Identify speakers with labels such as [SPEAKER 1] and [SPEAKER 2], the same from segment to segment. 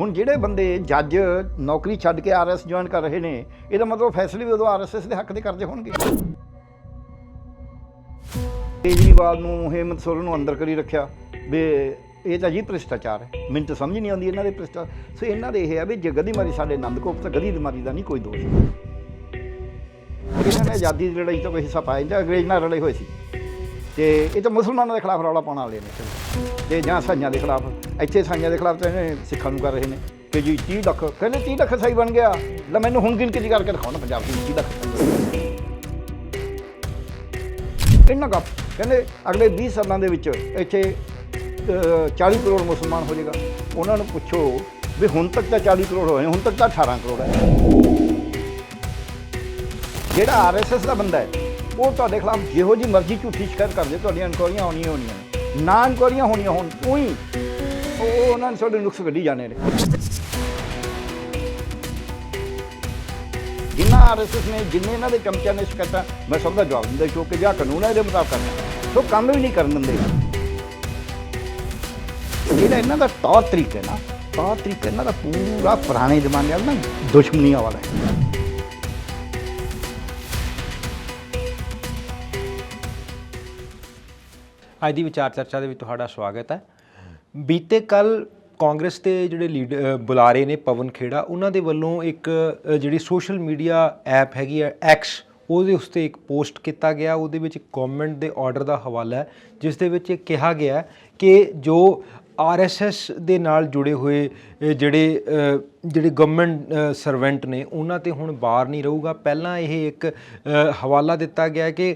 [SPEAKER 1] ਹੁਣ ਜਿਹੜੇ ਬੰਦੇ ਜੱਜ ਨੌਕਰੀ ਛੱਡ ਕੇ ਆਰਐਸ ਜੁਆਇਨ ਕਰ ਰਹੇ ਨੇ, ਇਹਦਾ ਮਤਲਬ ਫੈਸਲੇ ਵੀ ਉਦੋਂ ਆਰਐਸਐਸ ਦੇ ਹੱਕ ਦੇ ਕਰਦੇ ਹੋਣਗੇ। ਕੇਜਰੀਵਾਲ ਨੂੰ, ਹੇਮੰਤ ਸੋਰਨ ਨੂੰ ਅੰਦਰ ਕਰੀ ਰੱਖਿਆ। ਵੀ ਇਹ ਤਾਂ ਜੀ ਭ੍ਰਿਸ਼ਟਾਚਾਰ ਹੈ। ਮੈਨੂੰ ਤਾਂ ਸਮਝ ਨਹੀਂ ਆਉਂਦੀ ਇਹਨਾਂ ਦੇ ਭ੍ਰਿਸ਼ਟਾ, ਸੋ ਇਹਨਾਂ ਦੇ ਇਹ ਹੈ ਵੀ ਜੇ ਗਦੀ ਮਾਰੀ ਸਾਡੇ ਆਨੰਦ ਕੋਪ ਤਾਂ ਗਦੀ ਮਾਰੀ ਦਾ ਨਹੀਂ ਕੋਈ ਦੋਸ਼। ਇਹਨਾਂ ਨੇ ਆਜ਼ਾਦੀ ਦੀ ਲੜਾਈ ਤੋਂ ਕੋਈ ਹਿੱਸਾ ਪਾਇਆ ਜਾਂ ਅੰਗਰੇਜ਼ ਨਾਲ ਰਲੇ ਹੋਏ ਸੀ। ਤੇ ਇਹ ਤਾਂ ਮੁਸਲਮਾਨਾਂ ਦੇ ਖਿਲਾਫ ਰੌਲਾ ਪਾਉਣ ਵਾਲੇ ਨੇ। ਤੇ ਜਾਂ ਸਾਈਆਂ ਦੇ ਖਿਲਾਫ ਇੱਥੇ ਸਾਈਆਂ ਦੇ ਖਿਲਾਫ ਤਾਂ ਇਹਨੇ ਸਿੱਖਾਂ ਨੂੰ ਕਰ ਰਹੇ ਨੇ ਕਿ ਜੀ 30 ਲੱਖ ਕਹਿੰਦੇ 30 ਲੱਖ ਸਹੀ ਬਣ ਗਿਆ। ਲੈ ਮੈਨੂੰ ਹੁਣ ਗਿਣਤੀ ਦੀ ਕਰਕੇ ਦਿਖਾਉਣਾ ਪੰਜਾਬ ਦੀ 30 ਲੱਖ ਕਿੰਨਾ ਗੱਪ ਕਹਿੰਦੇ ਅਗਲੇ 20 ਸਾਲਾਂ ਦੇ ਵਿੱਚ ਇੱਥੇ ਅਹ, 40 ਕਰੋੜ ਮੁਸਲਮਾਨ ਹੋ ਜਾਏਗਾ। ਉਹਨਾਂ ਨੂੰ ਪੁੱਛੋ ਵੀ ਹੁਣ ਤੱਕ ਤਾਂ 40 ਕਰੋੜ ਹੋਏ ਹੁਣ ਤੱਕ ਤਾਂ 18 ਕਰੋੜ ਹੈ। ਜਿਹੜਾ ਆਰਐਸਐਸ ਦਾ ਬੰਦਾ ਹੈ ਉਹ ਤੁਹਾਡੇ ਖਿਲਾਫ ਜਿਹੋ ਜੀ ਮਰਜ਼ੀ ਝੂਠੀ ਸ਼ਿਕਾਇਤ ਕਰਦੇ ਤੁਹਾਡੀਆਂ ਇਨਕੁਆਰੀਆਂ ਹੋਣੀਆਂ ਹੋਣੀਆਂ ਨੇ। ਨਾ ਇਨਕੁਆਰੀਆਂ ਹੋਣੀਆਂ ਹੋਣ, ਉਹੀ। ਉਹ ਉਹਨਾਂ ਨੇ ਤੁਹਾਡੇ ਨੁਕਸ ਕੱਢੀ ਜਾਣੇ ਨੇ। ਜਿੰਨਾ ਆਰਐਸਐਸ ਨੇ, ਜਿੰਨੇ ਇਹਨਾਂ ਦੇ ਚਮਚਿਆਂ ਨੇ ਸ਼ਿਕਾਇਤਾਂ, ਮੈਂ ਸਭ ਦਾ ਜਵਾਬ ਦਿੰਦਾ ਕਿਉਂਕਿ ਜਿਹੜਾ ਕਾਨੂੰਨ ਹੈ, ਇਹਦੇ ਮੁਤਾਬਕ ਕਰਨਾ। ਸੋ ਕੰਮ ਵੀ ਨਹੀਂ ਕਰਨ ਦਿੰਦੇ। ਜਿਹੜਾ ਇਹਨਾਂ ਦਾ ਤੌਰ ਤਰੀਕਾ ਨਾ, ਤੌਰ ਤਰੀਕਾ ਇਹਨਾਂ ਦਾ ਪੂਰਾ ਪੁਰਾਣੇ ਜ਼ਮਾਨੇ ਵਾਲਾ ਨਾ ਦੁਸ਼ਮਣੀਆਂ ਵਾਲਾ ਹੈ।
[SPEAKER 2] ਅੱਜ ਦੀ ਵਿਚਾਰ ਚਰਚਾ ਦੇ ਵਿੱਚ ਤੁਹਾਡਾ ਸਵਾਗਤ ਹੈ। ਬੀਤੇ ਕੱਲ ਕਾਂਗਰਸ ਦੇ ਜਿਹੜੇ ਲੀਡ ਬੁਲਾਰੇ ਨੇ ਪਵਨ ਖੇੜਾ, ਉਹਨਾਂ ਦੇ ਵੱਲੋਂ ਇੱਕ ਜਿਹੜੀ ਸੋਸ਼ਲ ਮੀਡੀਆ ਐਪ ਹੈਗੀ ਹੈ ਐਕਸ ਉਹਦੇ ਉੱਤੇ ਇੱਕ ਪੋਸਟ ਕੀਤਾ ਗਿਆ। ਉਹਦੇ ਵਿੱਚ ਗਵਰਨਮੈਂਟ ਦੇ ਆਰਡਰ ਦਾ ਹਵਾਲਾ ਹੈ, ਜਿਸ ਦੇ ਵਿੱਚ ਇਹ ਕਿਹਾ ਗਿਆ ਕਿ ਜੋ ਆਰਐਸਐਸ ਦੇ ਨਾਲ ਜੁੜੇ ਹੋਏ ਜਿਹੜੇ ਜਿਹੜੇ ਗਵਰਨਮੈਂਟ ਸਰਵੈਂਟ ਨੇ, ਉਹਨਾਂ ਤੇ ਹੁਣ ਬਾਹਰ ਨਹੀਂ ਰਹੂਗਾ। ਪਹਿਲਾਂ ਇਹ ਇੱਕ ਹਵਾਲਾ ਦਿੱਤਾ ਗਿਆ ਕਿ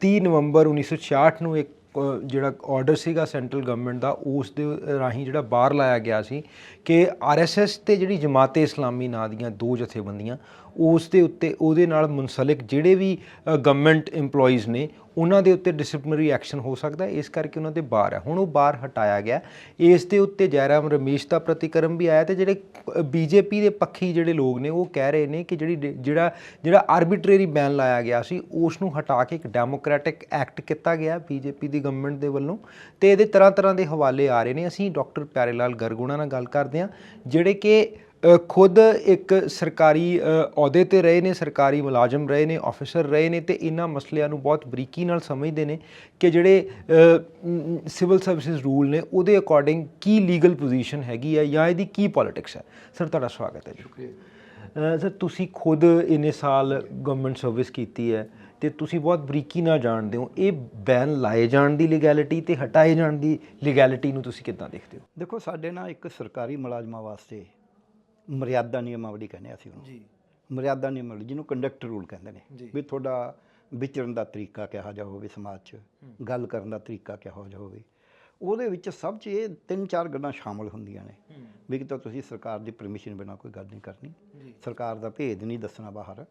[SPEAKER 2] 30 ਨਵੰਬਰ 1966 ਨੂੰ ਇੱਕ ਜਿਹੜਾ ਆਰਡਰ ਸੀਗਾ ਸੈਂਟਰਲ ਗਵਰਨਮੈਂਟ ਦਾ ਉਸ ਦੇ ਰਾਹੀਂ ਜਿਹੜਾ ਬਾਹਰ ਲਾਇਆ ਗਿਆ ਸੀ ਕਿ ਆਰਐਸਐਸ ਤੇ ਜਿਹੜੀ ਜਮਾਤੇ ਇਸਲਾਮੀ ਨਾਂ ਦੀਆਂ ਦੋ ਜਥੇਬੰਦੀਆਂ ਉਸ ਦੇ ਉੱਤੇ ਉਹਦੇ ਨਾਲ ਮੁਨਸਲਿਕ ਜਿਹੜੇ ਵੀ ਗਵਰਨਮੈਂਟ EMPLOYEES ਨੇ, ਉਹਨਾਂ ਦੇ ਉੱਤੇ ਡਿਸਪਲਿਨਰੀ ਐਕਸ਼ਨ ਹੋ ਸਕਦਾ ਇਸ ਕਰਕੇ ਉਹਨਾਂ ਦੇ ਬਾਹਰ ਹੈ। ਹੁਣ ਉਹ ਬਾਹਰ ਹਟਾਇਆ ਗਿਆ। ਇਸ ਦੇ ਉੱਤੇ ਜੈਰਾਮ ਰਮੇਸ਼ ਦਾ ਪ੍ਰਤੀਕਰਮ ਵੀ ਆਇਆ ਤੇ ਜਿਹੜੇ ਬੀਜੇਪੀ ਦੇ ਪੱਖੀ ਜਿਹੜੇ ਲੋਕ ਨੇ, ਉਹ ਕਹਿ ਰਹੇ ਨੇ ਕਿ ਜਿਹੜੀ ਡੇ- ਜਿਹੜਾ ਜਿਹੜਾ ਆਰਬਿਟਰੇਰੀ ਬੈਨ ਲਾਇਆ ਗਿਆ ਸੀ, ਉਸ ਨੂੰ ਹਟਾ ਕੇ ਇੱਕ ਡੈਮੋਕ੍ਰੈਟਿਕ ਐਕਟ ਕੀਤਾ ਗਿਆ ਬੀਜੇਪੀ ਦੀ ਗਵਰਨਮੈਂਟ ਦੇ ਵੱਲੋਂ। ਤੇ ਇਹਦੇ ਤਰ੍ਹਾਂ ਤਰ੍ਹਾਂ ਦੇ ਹਵਾਲੇ ਆ ਰਹੇ ਨੇ। ਅਸੀਂ ਡਾਕਟਰ ਪਿਆਰੇ ਲਾਲ ਗਰਗੁਣਾ ਨਾਲ ਗੱਲ ਕਰਦੇ ਹਾਂ, ਜਿਹੜੇ ਕਿ ਖੁਦ ਇੱਕ ਸਰਕਾਰੀ ਅਹੁਦੇ ਤੇ ਰਹੇ ਨੇ ਸਰਕਾਰੀ ਮੁਲਾਜ਼ਮ ਰਹੇ ਨੇ ਆਫੀਸਰ ਰਹੇ ਨੇ ਤੇ ਇਹਨਾਂ ਮਸਲਿਆਂ ਨੂੰ ਬਹੁਤ ਬਰੀਕੀ ਨਾਲ ਸਮਝਦੇ ਨੇ ਕਿ ਜਿਹੜੇ ਸਿਵਲ ਸਰਵਿਸਿਜ਼ ਰੂਲ ਨੇ ਉਹਦੇ ਅਕੋਰਡਿੰਗ ਕੀ ਲੀਗਲ ਪੋਜੀਸ਼ਨ ਹੈਗੀ ਹੈ ਜਾਂ ਇਹਦੀ ਕੀ ਪੋਲਿਟਿਕਸ ਹੈ ਸਰ ਤੁਹਾਡਾ ਸਵਾਗਤ ਹੈ ਅ, ਸਰ ਤੁਸੀਂ ਖੁਦ ਇੰਨੇ ਸਾਲ ਗਵਰਨਮੈਂਟ ਸਰਵਿਸ ਕੀਤੀ ਹੈ ਤੇ ਤੁਸੀਂ ਬਹੁਤ ਬਰੀਕੀ ਨਾਲ ਜਾਣਦੇ ਹੋ ਇਹ ਬੈਨ ਲਾਏ ਜਾਣ ਦੀ ਲੀਗੈਲਿਟੀ ਤੇ ਹਟਾਏ ਜਾਣ ਦੀ ਲੀਗੈਲਿਟੀ ਨੂੰ ਤੁਸੀਂ ਕਿੱਦਾਂ ਦੇਖਦੇ ਹੋ?
[SPEAKER 1] ਦੇਖੋ ਸਾਡੇ ਨਾਲ ਇੱਕ ਸਰਕਾਰੀ ਮੁਲਾਜ਼ਮਾਂ ਵਾਸਤੇ ਮਰਿਆਦਾ ਨਿਯਮਾਵਲੀ ਕਹਿੰਦੇ ਅਸੀਂ ਉਹਨੂੰ।
[SPEAKER 2] ਜੀ।
[SPEAKER 1] ਮਰਿਆਦਾ ਨਿਯਮਾਵਲੀ ਜਿਹਨੂੰ ਕੰਡਕਟ ਰੂਲ ਕਹਿੰਦੇ ਨੇ
[SPEAKER 2] ਜੀ।
[SPEAKER 1] ਵੀ ਤੁਹਾਡਾ ਵਿਚਰਨ ਦਾ ਤਰੀਕਾ ਕਿਹੋ ਜਿਹਾ ਹੋਵੇ ਸਮਾਜ 'ਚ ਗੱਲ ਕਰਨ ਦਾ ਤਰੀਕਾ ਕਿਹੋ ਜਿਹਾ ਹੋਵੇ। ਉਹਦੇ ਵਿੱਚ ਸਭ 'ਚ ਇਹ ਤਿੰਨ ਚਾਰ ਗੱਲਾਂ ਸ਼ਾਮਲ ਹੁੰਦੀਆਂ ਨੇ। ਵੀ ਕਿਤੇ ਤੁਸੀਂ ਸਰਕਾਰ ਦੀ ਪਰਮਿਸ਼ਨ ਬਿਨਾਂ ਕੋਈ ਗੱਲ ਨਹੀਂ ਕਰਨੀ।
[SPEAKER 2] ਜੀ।
[SPEAKER 1] ਸਰਕਾਰ ਦਾ ਭੇਦ ਨਹੀਂ ਦੱਸਣਾ ਬਾਹਰ।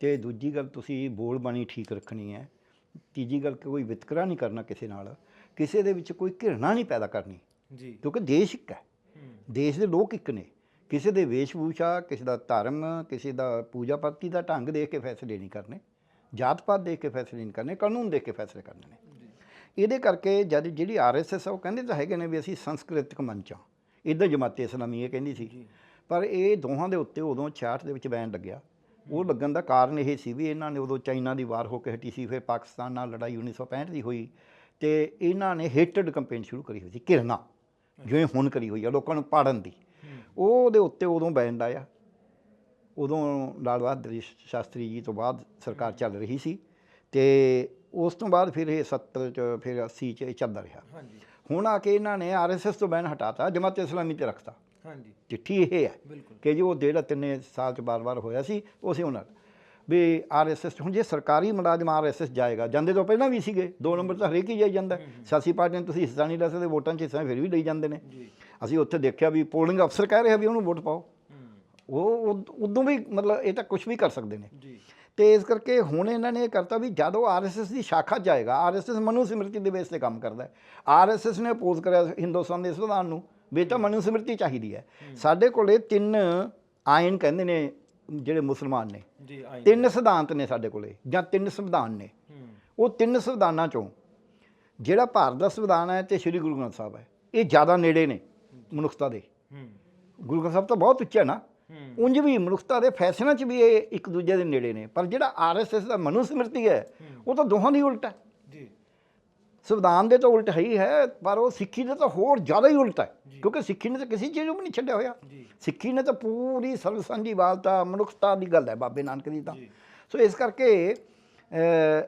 [SPEAKER 1] ਤੇ ਦੂਜੀ ਗੱਲ ਤੁਸੀਂ ਬੋਲ ਬਾਣੀ ਠੀਕ ਰੱਖਣੀ ਹੈ। ਤੀਜੀ ਗੱਲ ਕੋਈ ਵਿਤਕਰਾ ਨਹੀਂ ਕਰਨਾ ਕਿਸੇ ਨਾਲ। ਕਿਸੇ ਦੇ ਵਿੱਚ ਕੋਈ ਘਿਰਣਾ ਨਹੀਂ ਪੈਦਾ ਕਰਨੀ।
[SPEAKER 2] ਜੀ।
[SPEAKER 1] ਕਿਉਂਕਿ ਦੇਸ਼ ਇੱਕ ਹੈ। ਦੇਸ਼ ਦੇ ਲੋਕ ਇੱਕ ਨੇ। ਕਿਸੇ ਦੇ ਵੇਸ਼ਭੂਸ਼ਾ ਕਿਸੇ ਦਾ ਧਰਮ ਕਿਸੇ ਦਾ ਪੂਜਾ ਪੱਤੀ ਦਾ ਢੰਗ ਦੇਖ ਕੇ ਫੈਸਲੇ ਨਹੀਂ ਕਰਨੇ ਜਾਤ ਪਾਤ ਦੇਖ ਕੇ ਫੈਸਲੇ ਨਹੀਂ ਕਰਨੇ ਕਾਨੂੰਨ ਦੇਖ ਕੇ ਫੈਸਲੇ ਕਰਨੇ ਨੇ। ਇਹਦੇ ਕਰਕੇ ਜਦ ਜਿਹੜੀ ਆਰਐਸਐਸ ਉਹ ਕਹਿੰਦੇ ਤਾਂ ਹੈਗੇ ਨੇ ਵੀ ਅਸੀਂ ਸੰਸਕ੍ਰਿਤਿਕ ਮੰਚ ਆ। ਇਦਾਂ ਜਮਾਤੇ ਇਸਲਾਮੀ ਇਹ ਕਹਿੰਦੀ ਸੀ। ਪਰ ਇਹ ਦੋਹਾਂ ਦੇ ਉੱਤੇ ਉਦੋਂ 66 ਦੇ ਵਿੱਚ ਬੈਨ ਲੱਗਿਆ। ਉਹ ਲੱਗਣ ਦਾ ਕਾਰਨ ਇਹ ਸੀ ਵੀ ਇਹਨਾਂ ਨੇ ਉਦੋਂ ਚਾਈਨਾ ਦੀ ਵਾਰ ਹੋ ਕੇ ਹਟੀ ਸੀ ਫਿਰ ਪਾਕਿਸਤਾਨ ਨਾਲ ਲੜਾਈ 1965 ਦੀ ਹੋਈ ਤੇ ਇਹਨਾਂ ਨੇ ਹੇਟਡ ਕੈਂਪੇਨ ਸ਼ੁਰੂ ਕਰੀ ਹੋਈ ਸੀ ਘਿਰਨਾ। ਜਿਵੇਂ ਹੁਣ ਕਰੀ ਹੋਈ ਆ ਲੋਕਾਂ ਨੂੰ ਪਾੜਨ ਦੀ। ਉਹ ਉਹਦੇ ਉੱਤੇ ਉਦੋਂ ਬੈਨ ਆਇਆ। ਉਦੋਂ ਲਾਲ ਬਹਾਦਰ ਸ਼ਾਸਤਰੀ ਜੀ ਤੋਂ ਬਾਅਦ ਸਰਕਾਰ ਚੱਲ ਰਹੀ ਸੀ ਤੇ ਉਸ ਤੋਂ ਬਾਅਦ ਫਿਰ ਇਹ 70 ਚ ਫਿਰ 80 ਚ ਇਹ ਚੱਲਦਾ ਰਿਹਾ।
[SPEAKER 2] ਹਾਂਜੀ।
[SPEAKER 1] ਹੁਣ ਆ ਕੇ ਇਹਨਾਂ ਨੇ ਆਰਐਸਐਸ ਤੋਂ ਬੈਨ ਹਟਾਤਾ ਜਮਾਤ ਇਸਲਾਮੀ ਤੇ ਰੱਖਤਾ।
[SPEAKER 2] ਹਾਂਜੀ।
[SPEAKER 1] ਚਿੱਠੀ ਇਹ ਹੈ ਕਿ ਜੋ ਜਿਹੜਾ ਤਿੰਨੇ ਸਾਲ ਚ ਬਾਰ-ਬਾਰ ਹੋਇਆ ਸੀ ਉਹ ਸੀ ਉਹਨਾਂ। ਵੀ ਆਰਐਸਐਸ ਹੁਣ ਜੇ ਸਰਕਾਰੀ ਮੁਲਾਜ਼ਮ ਆਰਐਸਐਸ ਜਾਏਗਾ ਜਾਂਦੇ ਤੋਂ ਪਹਿਲਾਂ ਵੀ ਸੀਗੇ ਦੋ ਨੰਬਰ ਤਾਂ ਹਰੇਕ ਹੀ ਜਾਈ ਜਾਂਦਾ। ਸਿਆਸੀ ਪਾਰਟੀਆਂ ਨੂੰ ਤੁਸੀਂ ਹਿੱਸਾ ਨਹੀਂ ਲੈ ਸਕਦੇ ਵੋਟਾਂ 'ਚ ਹਿੱਸਾ ਫਿਰ ਵੀ ਲਈ ਜਾਂਦੇ ਨੇ।
[SPEAKER 2] ਜੀ।
[SPEAKER 1] ਅਸੀਂ ਉੱਥੇ ਦੇਖਿਆ ਵੀ ਪੋਲਿੰਗ ਅਫਸਰ ਕਹਿ ਰਿਹਾ ਵੀ ਉਹਨੂੰ ਵੋਟ ਪਾਓ। ਉਹ ਉਦੋਂ ਵੀ ਮਤਲਬ ਇਹ ਤਾਂ ਕੁਝ ਵੀ ਕਰ ਸਕਦੇ ਨੇ।
[SPEAKER 2] ਜੀ।
[SPEAKER 1] ਤੇ ਇਸ ਕਰਕੇ ਹੁਣ ਇਹਨਾਂ ਨੇ ਇਹ ਕਰਤਾ ਵੀ ਜਦੋਂ ਆਰਐਸਐਸ ਦੀ ਸ਼ਾਖਾ ਜਾਏਗਾ ਆਰਐਸਐਸ ਮਨੂ ਸਿਮਰਤੀ ਦੇ ਬੇਸ ਤੇ ਕੰਮ ਕਰਦਾ ਹੈ। ਆਰਐਸਐਸ ਨੇ ਅਪੋਜ਼ ਕਰਿਆ ਹਿੰਦੁਸਤਾਨ ਦੇ ਸੰਵਿਧਾਨ ਨੂੰ ਵੀ ਤਾਂ ਮਨੂ ਸਿਮਰਤੀ ਚਾਹੀਦੀ ਹੈ। ਸਾਡੇ ਕੋਲੇ ਤਿੰਨ ਆਇਨ ਕਹਿੰਦੇ ਨੇ ਜਿਹੜੇ ਮੁਸਲਮਾਨ ਨੇ।
[SPEAKER 2] ਜੀ
[SPEAKER 1] ਤਿੰਨ ਸਿਧਾਂਤ ਨੇ ਸਾਡੇ ਕੋਲੇ ਜਾਂ ਤਿੰਨ ਸੰਵਿਧਾਨ ਨੇ। ਉਹ ਤਿੰਨ ਸੰਵਿਧਾਨਾਂ ਚੋਂ ਜਿਹੜਾ ਭਾਰਤ ਦਾ ਸੰਵਿਧਾਨ ਹੈ ਤੇ ਸ੍ਰੀ ਗੁਰੂ ਗ੍ਰੰਥ ਸਾਹਿਬ ਹੈ ਇਹ ਜ਼ਿਆਦਾ ਨੇੜੇ ਨੇ। ਮਨੁੱਖਤਾ ਦੇ।
[SPEAKER 2] ਹੂੰ।
[SPEAKER 1] ਗੁਰੂ ਗ੍ਰੰਥ ਸਾਹਿਬ ਤਾਂ ਬਹੁਤ ਉੱਚਾ ਨਾ। ਉਂਝ ਵੀ ਮਨੁੱਖਤਾ ਦੇ ਫੈਸਲਿਆਂ 'ਚ ਵੀ ਇਹ ਇੱਕ ਦੂਜੇ ਦੇ ਨੇੜੇ ਨੇ। ਪਰ ਜਿਹੜਾ ਆਰਐਸਐਸ ਦਾ ਮਨੂ ਸਮ੍ਰਿਤੀ ਹੈ। ਉਹ ਤਾਂ ਦੋਹਾਂ ਦੀ ਉਲਟ ਹੈ।
[SPEAKER 2] ਜੀ।
[SPEAKER 1] ਸੰਵਿਧਾਨ ਦੇ ਤਾਂ ਉਲਟ ਹੈ ਹੀ ਹੈ ਪਰ ਉਹ ਸਿੱਖੀ ਦੇ ਤਾਂ ਹੋਰ ਜ਼ਿਆਦਾ ਹੀ ਉਲਟ ਹੈ। ਕਿਉਂਕਿ ਸਿੱਖੀ ਨੇ ਤਾਂ ਕਿਸੇ ਚੀਜ਼ ਨੂੰ ਵੀ ਨਹੀਂ ਛੱਡਿਆ ਹੋਇਆ। ਸਿੱਖੀ ਨੇ ਤਾਂ ਪੂਰੀ ਸਰਬ ਸਾਂਝੀਵਾਲਤਾ ਮਨੁੱਖਤਾ ਦੀ ਗੱਲ ਹੈ ਬਾਬੇ ਨਾਨਕ ਦੀ ਤਾਂ। ਸੋ ਇਸ ਕਰਕੇ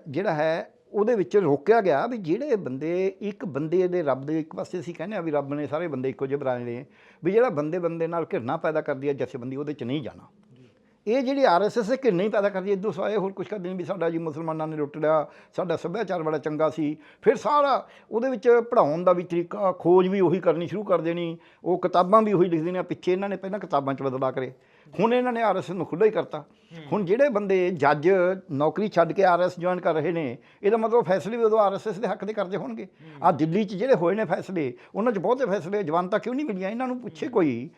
[SPEAKER 1] ਜਿਹੜਾ ਹੈ ਉਹਦੇ ਵਿੱਚ ਰੋਕਿਆ ਗਿਆ ਵੀ ਜਿਹੜੇ ਬੰਦੇ, ਇੱਕ ਬੰਦੇ ਦੇ ਰੱਬ ਦੇ ਇੱਕ ਪਾਸੇ ਅਸੀਂ ਕਹਿੰਦੇ ਆ ਵੀ ਰੱਬ ਨੇ ਸਾਰੇ ਬੰਦੇ ਇੱਕੋ ਜਿਹੇ ਬਣਾਏ ਨੇ, ਵੀ ਜਿਹੜਾ ਬੰਦੇ ਬੰਦੇ ਨਾਲ ਘਿਰਨਾ ਪੈਦਾ ਕਰਦੀ ਹੈ, ਜਥੇਬੰਦੀ ਉਹਦੇ 'ਚ ਨਹੀਂ ਜਾਣਾ। ਇਹ ਜਿਹੜੀ ਆਰਐਸਐਸ ਹੈ ਘਿਰਣਾ ਹੀ ਪੈਦਾ ਕਰਦੀ ਹੈ ਇਦੋਂ ਸਵਾਏ ਹੋਰ ਕੁਝ ਕਰਦੇ ਨਹੀਂ ਵੀ ਸਾਡਾ ਜੀ ਮੁਸਲਮਾਨਾਂ ਨੇ ਲੁੱਟ ਲਿਆ, ਸਾਡਾ ਸੱਭਿਆਚਾਰ ਬੜਾ ਚੰਗਾ ਸੀ। ਫਿਰ ਸਾਰਾ ਉਹਦੇ ਵਿੱਚ ਪੜ੍ਹਾਉਣ ਦਾ ਵੀ ਤਰੀਕਾ, ਖੋਜ ਵੀ ਉਹੀ ਕਰਨੀ ਸ਼ੁਰੂ ਕਰ ਦੇਣੀ, ਉਹ ਕਿਤਾਬਾਂ ਵੀ ਉਹੀ ਲਿਖ ਦੇਣੀਆਂ ਪਿੱਛੇ ਇਹਨਾਂ ਨੇ ਪਹਿਲਾਂ ਕਿਤਾਬਾਂ 'ਚ ਬਦਲਾ ਕਰੇ। ਹੁਣ ਇਹਨਾਂ ਨੇ ਆਰਐਸਐਸ ਨੂੰ ਖੁੱਲ੍ਹਾ ਹੀ ਕਰਤਾ। ਹੁਣ ਜਿਹੜੇ ਬੰਦੇ ਜੱਜ ਨੌਕਰੀ ਛੱਡ ਕੇ ਆਰਐਸ ਜੁਆਇਨ ਕਰ ਰਹੇ ਨੇ ਇਹਦਾ ਮਤਲਬ ਫੈਸਲੇ ਵੀ ਉਦੋਂ ਆਰਐਸਐਸ ਦੇ ਹੱਕ ਦੇ ਕਰਦੇ ਹੋਣਗੇ। ਆ ਦਿੱਲੀ 'ਚ ਜਿਹੜੇ ਹੋਏ ਨੇ ਫੈਸਲੇ ਉਹਨਾਂ 'ਚ ਬਹੁਤੇ ਫੈਸਲੇ ਜਵਾਨਤਾ ਕਿਉਂ ਨਹੀਂ ਮਿਲੀਆਂ? ਇਹਨਾਂ ਨੂੰ ਪੁੱਛੇ ਕੋਈ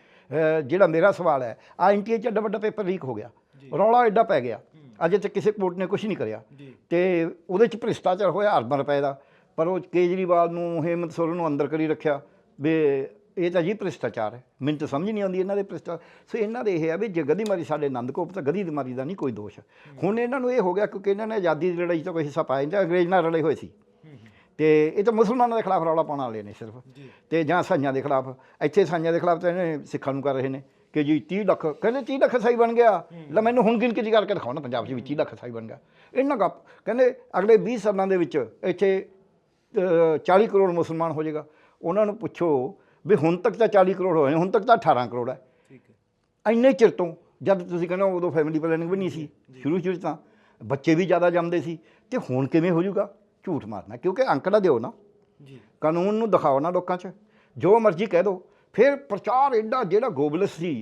[SPEAKER 1] ਜਿਹੜਾ ਮੇਰਾ ਸਵਾਲ ਹੈ ਆ ਐਨਟੀਏ 'ਚ ਐਡਾ ਵੱਡਾ ਪੇਪਰ ਲੀਕ ਹੋ ਗਿਆ। ਰੌਲਾ ਐਡਾ ਪੈ ਗਿਆ। ਅਜੇ ਤੱਕ ਕਿਸੇ ਕੋਰਟ ਨੇ ਕੁਝ ਨਹੀਂ ਕਰਿਆ। ਤੇ ਉਹਦੇ 'ਚ ਭ੍ਰਿਸ਼ਟਾਚਾਰ ਹੋਇਆ ਅਰਬਾਂ ਰੁਪਏ ਦਾ। ਪਰ ਉਹ ਕੇਜਰੀਵਾਲ ਨੂੰ ਹੇਮੰਤ ਸੋਰਨ ਨੂੰ ਅੰਦਰ ਕਰੀ ਰੱਖਿਆ। ਵੀ ਇਹ ਤਾਂ ਜੀ ਭ੍ਰਿਸ਼ਟਾਚਾਰ ਹੈ। ਮੈਨੂੰ ਤਾਂ ਸਮਝ ਨਹੀਂ ਆਉਂਦੀ ਇਹਨਾਂ ਦੇ ਭ੍ਰਿਸ਼ਟਾ ਸੋ ਇਹਨਾਂ ਦੇ ਇਹ ਹੈ ਵੀ ਜੇ ਗਦੀ ਮਾਰੀ ਸਾਡੇ ਆਨੰਦ ਕੋਪ ਤਾਂ ਗਦੀ ਦੀ ਮਾਰੀ ਦਾ ਨਹੀਂ ਕੋਈ ਦੋਸ਼। ਹੁਣ ਇਹਨਾਂ ਨੂੰ ਇਹ ਹੋ ਗਿਆ ਕਿਉਂਕਿ ਇਹਨਾਂ ਨੇ ਆਜ਼ਾਦੀ ਦੀ ਲੜਾਈ 'ਚ ਤਾਂ ਕੋਈ ਹਿੱਸਾ ਪਾਇਆ ਨਹੀਂ ਅੰਗਰੇਜ਼ ਨਾਲ ਰਲੇ ਹੋਏ ਸੀ। ਤੇ ਇਹ ਤਾਂ ਮੁਸਲਮਾਨਾਂ ਦੇ ਖਿਲਾਫ ਰੌਲਾ ਪਾਉਣ ਵਾਲੇ ਨੇ ਸਿਰਫ। ਤੇ ਜਾਂ ਸਾਈਆਂ ਦੇ ਖਿਲਾਫ। ਇੱਥੇ ਸਾਈਆਂ ਦੇ ਖਿਲਾਫ ਤਾਂ ਇਹਨੇ ਸਿੱਖਾਂ ਨੂੰ ਕਰ ਰਹੇ ਨੇ ਕਿ ਜੀ 30 ਲੱਖ ਕਹਿੰਦੇ 30 ਲੱਖ ਸਾਈ ਬਣ ਗਿਆ। ਲੈ ਮੈਨੂੰ ਹੁਣ ਗਿਣ ਕੇ ਜੀ ਕਰਕੇ ਦਿਖਾਓ ਨਾ ਪੰਜਾਬ 'ਚ ਵੀ 30 ਲੱਖ ਸਾਈ ਬਣ ਗਿਆ। ਇਹਨਾਂ ਗੱਪ ਕਹਿੰਦੇ ਅਗਲੇ 20 ਸਾਲਾਂ ਦੇ ਵਿੱਚ ਇੱਥੇ ਅ, 40 ਕਰੋੜ ਮੁਸਲਮਾਨ ਹੋ ਜਾਏਗਾ। ਉਹਨਾਂ ਨੂੰ ਪੁੱਛੋ ਵੀ ਹੁਣ ਤੱਕ ਤਾਂ 40 ਕਰੋੜ ਹੋਏ ਹੁਣ ਤੱਕ ਤਾਂ 18 ਕਰੋੜ ਹੈ।
[SPEAKER 2] ਠੀਕ ਹੈ।
[SPEAKER 1] ਇੰਨੇ ਚਿਰ ਤੋਂ ਜਦ ਤੁਸੀਂ ਕਹਿੰਦੇ ਹੋ ਉਦੋਂ ਫੈਮਿਲੀ ਪਲੈਨਿੰਗ ਵੀ ਨਹੀਂ ਸੀ ਸ਼ੁਰੂ ਸ਼ੁਰੂ ਤਾਂ ਬੱਚੇ ਵੀ ਜ਼ਿਆਦਾ ਜੰਮਦੇ ਸੀ ਤੇ ਹੁਣ ਕਿਵੇਂ ਹੋ ਜਾਊਗਾ? ਝੂਠ ਮਾਰਨਾ ਕਿਉਂਕਿ ਅੰਕੜਾ ਦਿਓ ਨਾ।
[SPEAKER 2] ਜੀ।
[SPEAKER 1] ਕਾਨੂੰਨ ਨੂੰ ਦਿਖਾਓ ਨਾ ਲੋਕਾਂ 'ਚ ਜੋ ਮਰਜ਼ੀ ਕਹਿ ਦਿਓ। ਫਿਰ ਪ੍ਰਚਾਰ ਐਡਾ ਜਿਹੜਾ ਗੋਬਲਸ ਸੀ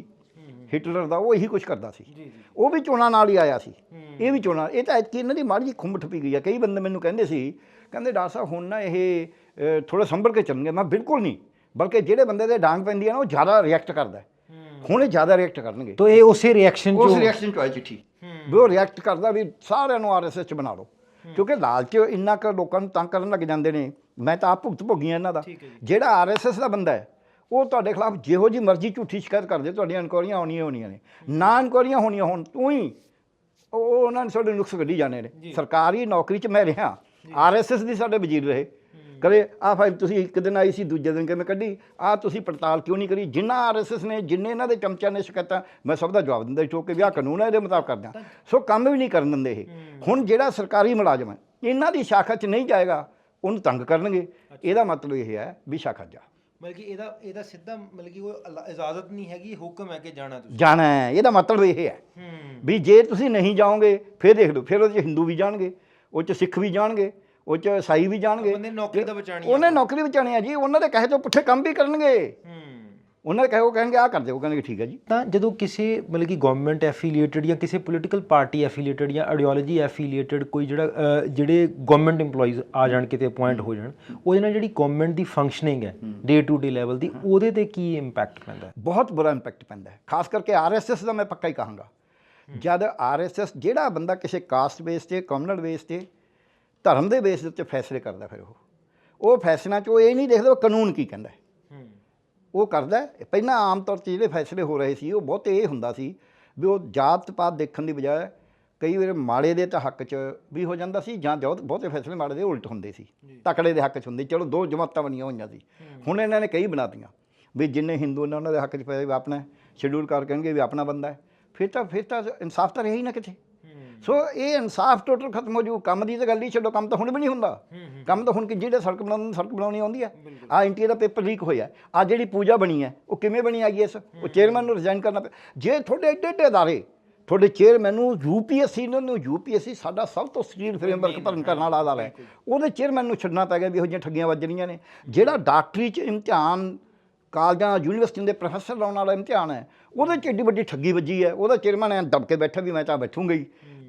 [SPEAKER 1] ਹਿਟਲਰ ਦਾ ਉਹ ਇਹੀ ਕੁਝ ਕਰਦਾ ਸੀ।
[SPEAKER 2] ਜੀ ਜੀ।
[SPEAKER 1] ਉਹ ਵੀ ਚੋਣਾਂ ਨਾਲ ਹੀ ਆਇਆ ਸੀ। ਇਹ ਵੀ ਚੋਣਾਂ ਇਹ ਤਾਂ ਐਤਕੀ ਇਹਨਾਂ ਦੀ ਮਾੜੀ ਜਿਹੀ ਖੁੰਬ ਠੱਪੀ ਗਈ ਆ। ਕਈ ਬੰਦੇ ਮੈਨੂੰ ਕਹਿੰਦੇ ਸੀ ਕਹਿੰਦੇ ਡਾਕਟਰ ਸਾਹਿਬ ਹੁਣ ਨਾ ਇਹ ਥੋੜਾ ਸੰਭਲ ਕੇ ਚੱਲਣਗੇ। ਮੈਂ ਬਿਲਕੁਲ ਨਹੀਂ। ਬਲਕਿ ਜਿਹੜੇ ਬੰਦੇ ਦੇ ਡਾਂਗ ਪੈਂਦੀ ਆ ਨਾ ਉਹ ਜ਼ਿਆਦਾ ਰਿਐਕਟ ਕਰਦਾ ਹੈ। ਹੁਣ ਇਹ ਜ਼ਿਆਦਾ ਰਿਐਕਟ ਕਰਨਗੇ।
[SPEAKER 2] ਤੋ ਇਹ ਉਸੇ ਰਿਐਕਸ਼ਨ
[SPEAKER 1] ਉਸ
[SPEAKER 2] ਚੋਂ
[SPEAKER 1] ਰਿਐਕਸ਼ਨ ਚ ਆਈ ਚਿੱਠੀ। ਵੀ ਉਹ ਰਿਐਕਟ ਕਰਦਾ ਵੀ ਸਾਰਿਆਂ ਨੂੰ ਆਰਐਸਐਸ ਚ ਬਣਾ ਲਓ। ਕਿਉਂਕਿ ਲਾਲਚ ਇੰਨਾ ਕੁ ਲੋਕਾਂ ਨੂੰ ਤੰਗ ਕਰਨ ਲੱਗ ਜਾਂਦੇ ਨੇ। ਮੈਂ ਤਾਂ ਆਪ ਭੁਗਤ ਭੋਗੀਆਂ ਇਹਨਾਂ ਦਾ।
[SPEAKER 2] ਹੈ।
[SPEAKER 1] ਜਿਹੜਾ ਆਰਐਸਐਸ ਦਾ ਬੰਦਾ ਹੈ ਉਹ ਤੁਹਾਡੇ ਖਿਲਾਫ ਜਿਹੋ ਜੀ ਮਰਜ਼ੀ ਝੂਠੀ ਸ਼ਿਕਾਇਤ ਕਰਦੇ ਤੁਹਾਡੀਆਂ ਇਨਕੁਆਰੀਆਂ ਹੋਣੀਆਂ ਹੋਣੀਆਂ ਨੇ। ਨਾ ਇਨਕੁਆਰੀਆਂ ਹੋਣੀਆਂ ਹੋਣ ਤੂੰ ਹੀ ਉਹ ਉਹ ਉਹਨਾਂ ਨੇ ਸਾਡੇ ਨੁਕਸ ਕੱਢੀ ਜਾਣੇ ਨੇ। ਸਰਕਾਰੀ ਨੌਕਰੀ 'ਚ ਮੈਂ ਰਿਹਾ। ਆਰਐਸਐਸ ਦੀ ਸਾਡੇ ਵਜ਼ੀਰ ਰਹੇ। ਕਦੇ ਆ ਫਾਈਲ ਤੁਸੀਂ ਇੱਕ ਦਿਨ ਆਈ ਸੀ ਦੂਜੇ ਦਿਨ ਕਿਵੇਂ ਕੱਢੀ ਆ ਤੁਸੀਂ ਪੜਤਾਲ ਕਿਉਂ ਨਹੀਂ ਕਰੀ? ਜਿੰਨਾ ਆਰਐਸਐਸ ਨੇ ਜਿੰਨੇ ਇਹਨਾਂ ਦੇ ਚਮਚਿਆਂ ਨੇ ਸ਼ਿਕਾਇਤਾਂ ਮੈਂ ਸਭ ਦਾ ਜਵਾਬ ਦਿੰਦਾ ਠੋਕ ਕੇ ਵੀ ਆਹ ਕਾਨੂੰਨ ਹੈ ਇਹਦੇ ਮੁਤਾਬਕ ਕਰਦੇ ਸੋ ਕੰਮ ਵੀ ਨਹੀਂ ਕਰਨ ਦਿੰਦੇ ਇਹ। ਹੁਣ ਜਿਹੜਾ ਸਰਕਾਰੀ ਮੁਲਾਜ਼ਮ ਹੈ ਇਹਨਾਂ ਦੀ ਸ਼ਾਖਾ 'ਚ ਨਹੀਂ ਜਾਏਗਾ ਉਹਨੂੰ ਤੰਗ ਕਰਨਗੇ। ਇਹਦਾ ਮਤਲਬ ਇਹ ਹੈ ਵੀ ਸ਼ਾਖਾ ਜਾ।
[SPEAKER 2] ਮਤਲਬ ਕਿ ਇਹਦਾ ਇਹਦਾ ਸਿੱਧਾ ਮਤਲਬ ਕਿ ਅਲਾ- ਇਜਾਜ਼ਤ ਨਹੀਂ ਹੈਗੀ ਹੁਕਮ ਹੈ ਕਿ ਜਾਣਾ ਤੁਸੀਂ।
[SPEAKER 1] ਜਾਣਾ ਹੈ। ਇਹਦਾ ਮਤਲਬ ਇਹ ਹੈ। ਵੀ ਜੇ ਤੁਸੀਂ ਨਹੀਂ ਜਾਓਗੇ ਫਿਰ ਦੇਖ ਲਓ ਫਿਰ ਉਹਦੇ 'ਚ ਹਿੰਦੂ ਵੀ ਜਾਣਗੇ ਉਹ 'ਚ ਸਿੱਖ ਵੀ ਜਾਣਗੇ। ਉਹ 'ਚ ਈਸਾਈ ਵੀ ਜਾਣਗੇ।
[SPEAKER 2] ਬੰਦੇ ਨੌਕਰੀ ਤਾਂ ਬਚਾਣੀ ਹੈ
[SPEAKER 1] ਉਹਨੇ ਨੌਕਰੀ ਬਚਾਣੀ ਹੈ ਜੀ ਉਹਨਾਂ ਦੇ ਕਹੇ ਤੋਂ ਪੁੱਠੇ ਕੰਮ ਵੀ ਕਰਨਗੇ।
[SPEAKER 2] ਹੂੰ।
[SPEAKER 1] ਉਹਨਾਂ ਦੇ ਕਹੇ ਉਹ ਕਹਿਣਗੇ ਆਹ ਕਰ ਦਿਓ ਉਹ ਕਹਿਣਗੇ ਠੀਕ ਹੈ ਜੀ।
[SPEAKER 2] ਤਾਂ ਜਦੋਂ ਕਿਸੇ ਮਤਲਬ ਕਿ ਗਵਰਨਮੈਂਟ ਐਫੀਲੀਏਟਡ ਜਾਂ ਕਿਸੇ ਪੋਲੀਟੀਕਲ ਪਾਰਟੀ ਐਫੀਲੀਏਟਡ ਜਾਂ ਆਈਡੀਓਲੋਜੀ ਐਫੀਲੀਏਟਡ ਕੋਈ ਜਿਹੜਾ ਜਿਹੜੇ ਗਵਰਨਮੈਂਟ EMPLOYEES ਆ ਜਾਣ ਕਿਤੇ ਅਪਾਇੰਟ ਹੋ ਜਾਣ ਉਹਦੇ ਨਾਲ ਜਿਹੜੀ ਗਵਰਨਮੈਂਟ ਦੀ ਫੰਕਸ਼ਨਿੰਗ ਹੈ ਡੇ ਟੂ ਡੇ ਲੈਵਲ ਦੀ ਉਹਦੇ ਤੇ ਕੀ ਇੰਪੈਕਟ ਪੈਂਦਾ? ਹੈ
[SPEAKER 1] ਬਹੁਤ ਬੁਰਾ ਇੰਪੈਕਟ ਪੈਂਦਾ ਹੈ। ਖਾਸ ਕਰਕੇ ਆਰਐਸਐਸ ਦਾ ਮੈਂ ਪੱਕਾ ਹੀ ਕਹਾਂਗਾ। ਜਦ ਆਰਐਸਐਸ ਜਿਹੜਾ ਬੰਦਾ ਕਿਸੇ ਕਾਸਟ ਬੇਸ ਤੇ ਕਮਿਊਨਲ ਬੇਸ ਤੇ ਧਰਮ ਦੇ ਬੇਸ ਦੇ ਉੱਤੇ ਫੈਸਲੇ ਕਰਦਾ ਫਿਰ ਉਹ। ਉਹ ਫੈਸਲਿਆਂ 'ਚ ਉਹ ਇਹ ਨਹੀਂ ਦੇਖਦਾ ਕਾਨੂੰਨ ਕੀ ਕਹਿੰਦਾ ਉਹ ਕਰਦਾ। ਪਹਿਲਾਂ ਆਮ ਤੌਰ 'ਤੇ ਜਿਹੜੇ ਫੈਸਲੇ ਹੋ ਰਹੇ ਸੀ ਉਹ ਬਹੁਤ ਇਹ ਹੁੰਦਾ ਸੀ ਵੀ ਉਹ ਜਾਤ ਪਾਤ ਦੇਖਣ ਦੀ ਬਜਾਏ ਕਈ ਵਾਰ ਮਾੜੇ ਦੇ ਤਾਂ ਹੱਕ 'ਚ ਵੀ ਹੋ ਜਾਂਦਾ ਸੀ ਜਾਂ ਬਹੁਤ ਫੈਸਲੇ ਮਾੜੇ ਦੇ ਉਲਟ ਹੁੰਦੇ ਸੀ। ਤਕੜੇ ਦੇ ਹੱਕ 'ਚ ਹੁੰਦੇ ਚਲੋ ਦੋ ਜਮਾਤਾਂ ਬਣੀਆਂ ਹੋਈਆਂ ਸੀ। ਹੁਣ ਇਹਨਾਂ ਨੇ ਕਈ ਬਣਾਤੀਆਂ ਵੀ ਜਿੰਨੇ ਹਿੰਦੂ ਨੇ ਉਹਨਾਂ ਦੇ ਹੱਕ 'ਚ ਪਏ ਆਪਣਾ ਸ਼ਡਿਊਲ ਕਰ ਕਹਿਣਗੇ ਵੀ ਆਪਣਾ ਬੰਦਾ ਹੈ। ਫਿਰ ਤਾਂ ਫਿਰ ਤਾਂ ਇਨਸਾਫ ਤਾਂ ਰਿਹਾ ਹੀ ਨਾ ਕਿਤੇ। ਸੋ ਇਹ ਇਨਸਾਫ ਟੋਟਲ ਖਤਮ ਹੋ ਜੂ। ਕੰਮ ਦੀ ਤਾਂ ਗੱਲ ਹੀ ਛੱਡੋ ਕੰਮ ਤਾਂ ਹੁਣ ਵੀ ਨਹੀਂ ਹੁੰਦਾ। ਕੰਮ ਤਾਂ ਹੁਣ ਕਿ ਜਿਹੜੇ ਸੜਕ ਬਣਾਉਣ ਨੂੰ ਸੜਕ ਬਣਾਉਣੀ ਆਉਂਦੀ ਹੈ। ਆ ਇੰਡੀਆ ਦਾ ਪੇਪਰ ਲੀਕ ਹੋਇਆ। ਆ ਜਿਹੜੀ ਪੂਜਾ ਬਣੀ ਹੈ ਉਹ ਕਿਵੇਂ ਬਣੀ ਆਈਐਸ ਉਹ ਚੇਅਰਮੈਨ ਨੂੰ ਰਿਜ਼ਾਈਨ ਕਰਨਾ ਪਿਆ। ਜੇ ਤੁਹਾਡੇ ਏਡੇ ਏਡੇ ਅਦਾਰੇ ਤੁਹਾਡੇ ਚੇਅਰਮੈਨ ਨੂੰ ਯੂਪੀਐਸਸੀ ਨੂੰ ਯੂਪੀਐਸਸੀ ਸਾਡਾ ਸਭ ਤੋਂ ਸਟ੍ਰੀਟ ਫਰੇਮਵਰਕ ਭਰਨ ਕਰਨ ਵਾਲਾ ਅਦਾਰਾ ਹੈ। ਉਹਦੇ ਚੇਅਰਮੈਨ ਨੂੰ ਛੱਡਣਾ ਪੈ ਗਿਆ ਵੀ ਇਹੋ ਜਿਹੀਆਂ ਠੱਗੀਆਂ ਵੱਜ ਰਹੀਆਂ ਨੇ। ਜਿਹੜਾ ਡਾਕਟਰੀ ਚ ਇਮਤਿਹਾਨ ਕਾਲਜਾਂ ਯੂਨੀਵਰਸਿਟੀ ਦੇ ਪ੍ਰੋਫੈਸਰ ਲਾਉਣ ਵਾਲਾ ਇਮਤਿਹਾਨ ਹੈ ਉਹਦੇ ਚ ਏਡੀ ਵੱਡੀ ਠੱਗੀ ਵੱਜੀ ਹੈ। ਉਹਦਾ ਚੇਅਰਮੈਨ ਐਂ ਦਬ ਕੇ ਬੈਠਾ ਵੀ ਮੈਂ ਤਾਂ ਬੈਠੂੰਗਾ ਹੀ।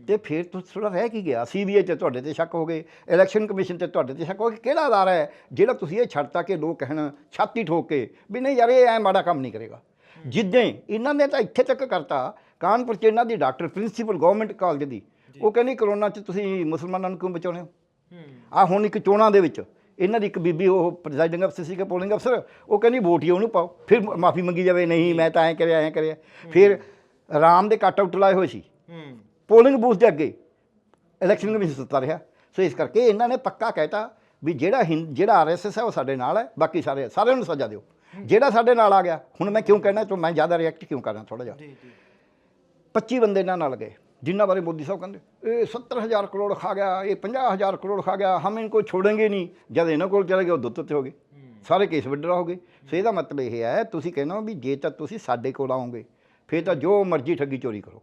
[SPEAKER 1] ਤੇ ਫਿਰ ਤੁਸੀਂ ਥੋੜਾ ਰਹਿ ਕੀ ਗਿਆ? ਸੀਬੀਆਈ ਤੇ ਤੁਹਾਡੇ ਤੇ ਸ਼ੱਕ ਹੋ ਗਏ ਇਲੈਕਸ਼ਨ ਕਮਿਸ਼ਨ ਤੇ ਤੁਹਾਡੇ ਤੇ ਸ਼ੱਕ ਹੋ ਗਏ ਕਿਹੜਾ ਅਦਾਰਾ ਹੈ ਜਿਹੜਾ ਤੁਸੀਂ ਇਹ ਛੱਡਤਾ ਕਿ ਲੋਕ ਕਹਿਣ ਛਾਤੀ ਠੋਕ ਕੇ ਵੀ ਨਹੀਂ ਯਾਰ ਇਹ ਐ ਮਾੜਾ ਕੰਮ ਨਹੀਂ ਕਰੇਗਾ? ਜਿੱਦਾਂ ਇਹਨਾਂ ਨੇ ਤਾਂ ਇੱਥੇ ਤੱਕ ਕਰਤਾ ਕਾਨਪੁਰ ਚ ਇਹਨਾਂ ਦੀ ਡਾਕਟਰ ਪ੍ਰਿੰਸੀਪਲ ਗਵਰਨਮੈਂਟ ਕਾਲਜ ਦੀ ਉਹ ਕਹਿੰਦੀ ਕਰੋਨਾ ਚ ਤੁਸੀਂ ਮੁਸਲਮਾਨਾਂ ਨੂੰ ਕਿਉਂ ਬਚਾਉਂਦੇ ਹੋ? ਆ ਹੁਣ ਇੱਕ ਚੋਣਾਂ ਦੇ ਵਿੱਚ ਇਹਨਾਂ ਦੀ ਇੱਕ ਬੀਬੀ ਉਹ ਪ੍ਰੈਜ਼ਾਈਡਿੰਗ ਅਫਸਰ ਸੀ ਕਿ ਪੋਲਿੰਗ ਅਫਸਰ ਉਹ ਕਹਿੰਦੀ ਵੋਟ ਹੀ ਉਹਨੂੰ ਪਾਓ ਫਿਰ ਮਾਫੀ ਮੰਗੀ ਜਾਵੇ ਨਹੀਂ ਮੈਂ ਤਾਂ ਐਂ ਕਰਿਆ ਐਂ ਕਰਿਆ। ਫਿਰ ਰਾਮ ਦੇ ਕੱਟ ਆਊਟ ਲਾਏ ਹੋਏ ਸੀ। ਪੋਲਿੰਗ ਬੂਥ ਦੇ ਅੱਗੇ ਇਲੈਕਸ਼ਨ ਕਮਿਸ਼ਨ ਸੁੱਤਾ ਰਿਹਾ। ਸੋ ਇਸ ਕਰਕੇ ਇਹਨਾਂ ਨੇ ਪੱਕਾ ਕਹਿਤਾ ਵੀ ਜਿਹੜਾ ਜਿਹੜਾ ਆਰਐਸਐਸ ਹੈ ਉਹ ਸਾਡੇ ਨਾਲ ਹੈ ਬਾਕੀ ਸਾਰੇ ਸਾਰਿਆਂ ਨੂੰ ਸਜ਼ਾ ਦਿਓ। ਜਿਹੜਾ ਸਾਡੇ ਨਾਲ ਆ ਗਿਆ ਹੁਣ ਮੈਂ ਕਿਉਂ ਕਹਿਣਾ ਤੋ ਮੈਂ ਜ਼ਿਆਦਾ ਰਿਐਕਟ ਕਿਉਂ ਕਰਨਾ ਥੋੜਾ ਜਿਹਾ? 25 ਬੰਦੇ ਇਹਨਾਂ ਨਾਲ ਗਏ ਜਿੰਨਾ ਬਾਰੇ ਮੋਦੀ ਸਾਹਿਬ ਕਹਿੰਦੇ ਇਹ 70000 ਕਰੋੜ ਖਾ ਗਿਆ ਇਹ 50000 ਕਰੋੜ ਖਾ ਗਿਆ ਹਮ ਇਨਕੋ ਛੋੜेंगे ਨਹੀਂ। ਜਦ ਇਹਨਾਂ ਕੋਲ ਚਲੇ ਗਏ ਉਹ ਦੁੱਤ ਤੇ ਹੋ ਗਏ। ਸਾਰੇ ਕੇਸ ਵਿਡਰਾ ਹੋ ਗਏ। ਸੋ ਇਹਦਾ ਮਤਲਬ ਇਹ ਹੈ ਤੁਸੀਂ ਕਹਿੰਦੇ ਹੋ ਵੀ ਜੇ ਤਾਂ ਤੁਸੀਂ ਸਾਡੇ ਕੋਲ ਆਉਂਗੇ ਫਿਰ ਤਾਂ ਜੋ ਮਰਜ਼ੀ ਠੱਗੀ ਚੋਰੀ ਕਰੋ।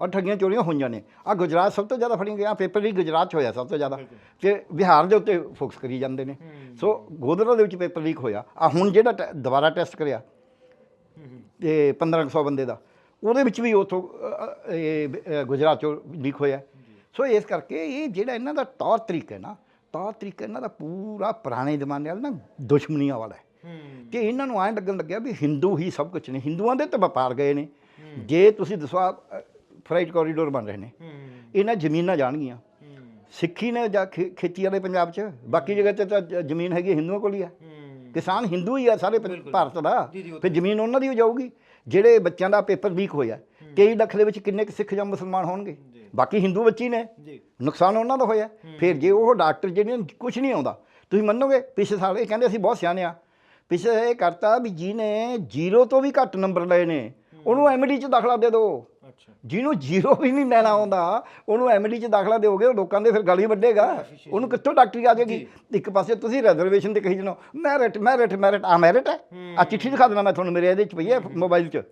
[SPEAKER 1] ਔਰ ਠੱਗੀਆਂ ਚੋਰੀਆਂ ਹੋਈਆਂ ਨੇ। ਆ ਗੁਜਰਾਤ ਸਭ ਤੋਂ ਜ਼ਿਆਦਾ ਫੜੀਆਂ ਗਿਆ ਪੇਪਰ ਵੀ ਗੁਜਰਾਤ 'ਚ ਹੋਇਆ ਸਭ ਤੋਂ ਜ਼ਿਆਦਾ। ਤੇ ਬਿਹਾਰ ਦੇ ਉੱਤੇ ਫੋਕਸ ਕਰੀ ਜਾਂਦੇ ਨੇ। ਸੋ ਗੋਦਰਾ ਦੇ ਵਿੱਚ ਪੇਪਰ ਲੀਕ ਹੋਇਆ। ਆ ਹੁਣ ਜਿਹੜਾ ਦੁਬਾਰਾ ਟੈਸਟ ਕਰਿਆ। ਤੇ 1500 ਬੰਦੇ ਦਾ। ਉਹਦੇ ਵਿੱਚ ਵੀ ਉਥੋਂ ਇਹ ਗੁਜਰਾਤ ਚੋਂ ਲੀਕ ਹੋਇਆ। ਸੋ ਇਸ ਕਰਕੇ ਇਹ ਜਿਹੜਾ ਇਹਨਾਂ ਦਾ ਤੌਰ ਤਰੀਕਾ ਹੈ ਨਾ ਤੌਰ ਤਰੀਕਾ ਇਹਨਾਂ ਦਾ ਪੂਰਾ ਪੁਰਾਣੇ ਜ਼ਮਾਨੇ ਵਾਲਾ ਨਾ ਦੁਸ਼ਮਣੀਆਂ ਵਾਲਾ ਹੈ।
[SPEAKER 2] ਹੂੰ।
[SPEAKER 1] ਕਿ ਇਹਨਾਂ ਨੂੰ ਐਂ ਲੱਗਣ ਲੱਗਿਆ ਵੀ ਹਿੰਦੂ ਹੀ ਸਭ ਕੁਝ ਨੇ। ਹਿੰਦੂਆਂ ਦੇ ਤਾਂ ਵਪਾਰ ਗਏ ਨੇ। ਜੇ ਤੁਸੀਂ ਦੱਸੋ ਫਰਾਈਟ ਕੋਰੀਡੋਰ ਬਣ ਰਹੇ ਨੇ। ਇਹਨਾਂ ਜ਼ਮੀਨਾਂ ਜਾਣਗੀਆਂ। ਸਿੱਖੀ ਨੇ ਜਾਂ ਖੇਤੀ ਵਾਲੇ ਪੰਜਾਬ 'ਚ ਬਾਕੀ ਜਗ੍ਹਾ ਤੇ ਤਾਂ ਜ- ਜ਼ਮੀਨ ਹੈਗੀ ਹਿੰਦੂਆਂ ਕੋਲ ਹੀ ਆ। ਕਿਸਾਨ ਹਿੰਦੂ ਹੀ ਆ ਸਾਰੇ ਭਾਰਤ ਦਾ।
[SPEAKER 2] ਜੀ, ਜੀ,
[SPEAKER 1] ਫਿਰ ਜ਼ਮੀਨ ਉਹਨਾਂ ਦੀ ਹੋ ਜਾਊਗੀ ਜਿਹੜੇ ਬੱਚਿਆਂ ਦਾ ਪੇਪਰ ਲੀਕ ਹੋਇਆ। 23 ਲੱਖ ਦੇ ਵਿੱਚ ਕਿੰਨੇ ਕੁ ਸਿੱਖ ਜਾਂ ਮੁਸਲਮਾਨ ਹੋਣਗੇ? ਬਾਕੀ ਹਿੰਦੂ ਬੱਚੀ ਨੇ।
[SPEAKER 2] ਜੀ।
[SPEAKER 1] ਨੁਕਸਾਨ ਉਹਨਾਂ ਦਾ ਹੋਇਆ। ਫਿਰ ਜੇ ਉਹ ਡਾਕਟਰ ਜਿਹੜੇ ਕੁਝ ਨਹੀਂ ਆਉਂਦਾ ਤੁਸੀਂ ਮੰਨੋਗੇ ਪਿਛਲੇ ਸਾਲ ਇਹ ਕਹਿੰਦੇ ਅਸੀਂ ਬਹੁਤ ਸਿਆਣੇ ਆ। ਪਿਛਲੇ ਇਹ ਕਰਤਾ ਵੀ ਜਿਹਨੇ ਜ਼ੀਰੋ ਤੋਂ ਵੀ ਘੱਟ ਨੰਬਰ ਲਏ ਨੇ ਉਹਨੂੰ ਐਮਡੀ ਚ ਦਾਖਲਾ ਦੇ ਦਿਓ। ਜਿਹਨੂੰ ਜ਼ੀਰੋ ਵੀ ਨਹੀਂ ਲੈਣਾ ਆਉਂਦਾ ਉਹਨੂੰ ਐਮਡੀ ਚ ਦਾਖਲਾ ਦਿਓਗੇ ਉਹ ਲੋਕਾਂ ਦੇ ਫਿਰ ਗਾਲੀ ਵੱਢੇਗਾ। ਉਹਨੂੰ ਕਿੱਥੋਂ ਡਾਕਟਰੀ ਆ ਜਾਏਗੀ? ਇੱਕ ਪਾਸੇ ਤੁਸੀਂ ਰਿਜ਼ਰਵੇਸ਼ਨ ਤੇ ਕਹੀ ਜਨੋ ਮੈਰਿਟ ਮੈਰਿਟ ਮੈਰਿਟ ਆ ਮੈਰਿਟ ਹੈ। ਆ ਚਿੱਠੀ ਦਿਖਾ ਦੇਣਾ ਮੈਂ ਤੁਹਾਨੂੰ ਮੇਰੇ ਇਹਦੇ ਚ ਪਈ ਹੈ ਮੋਬਾਈਲ ਚ।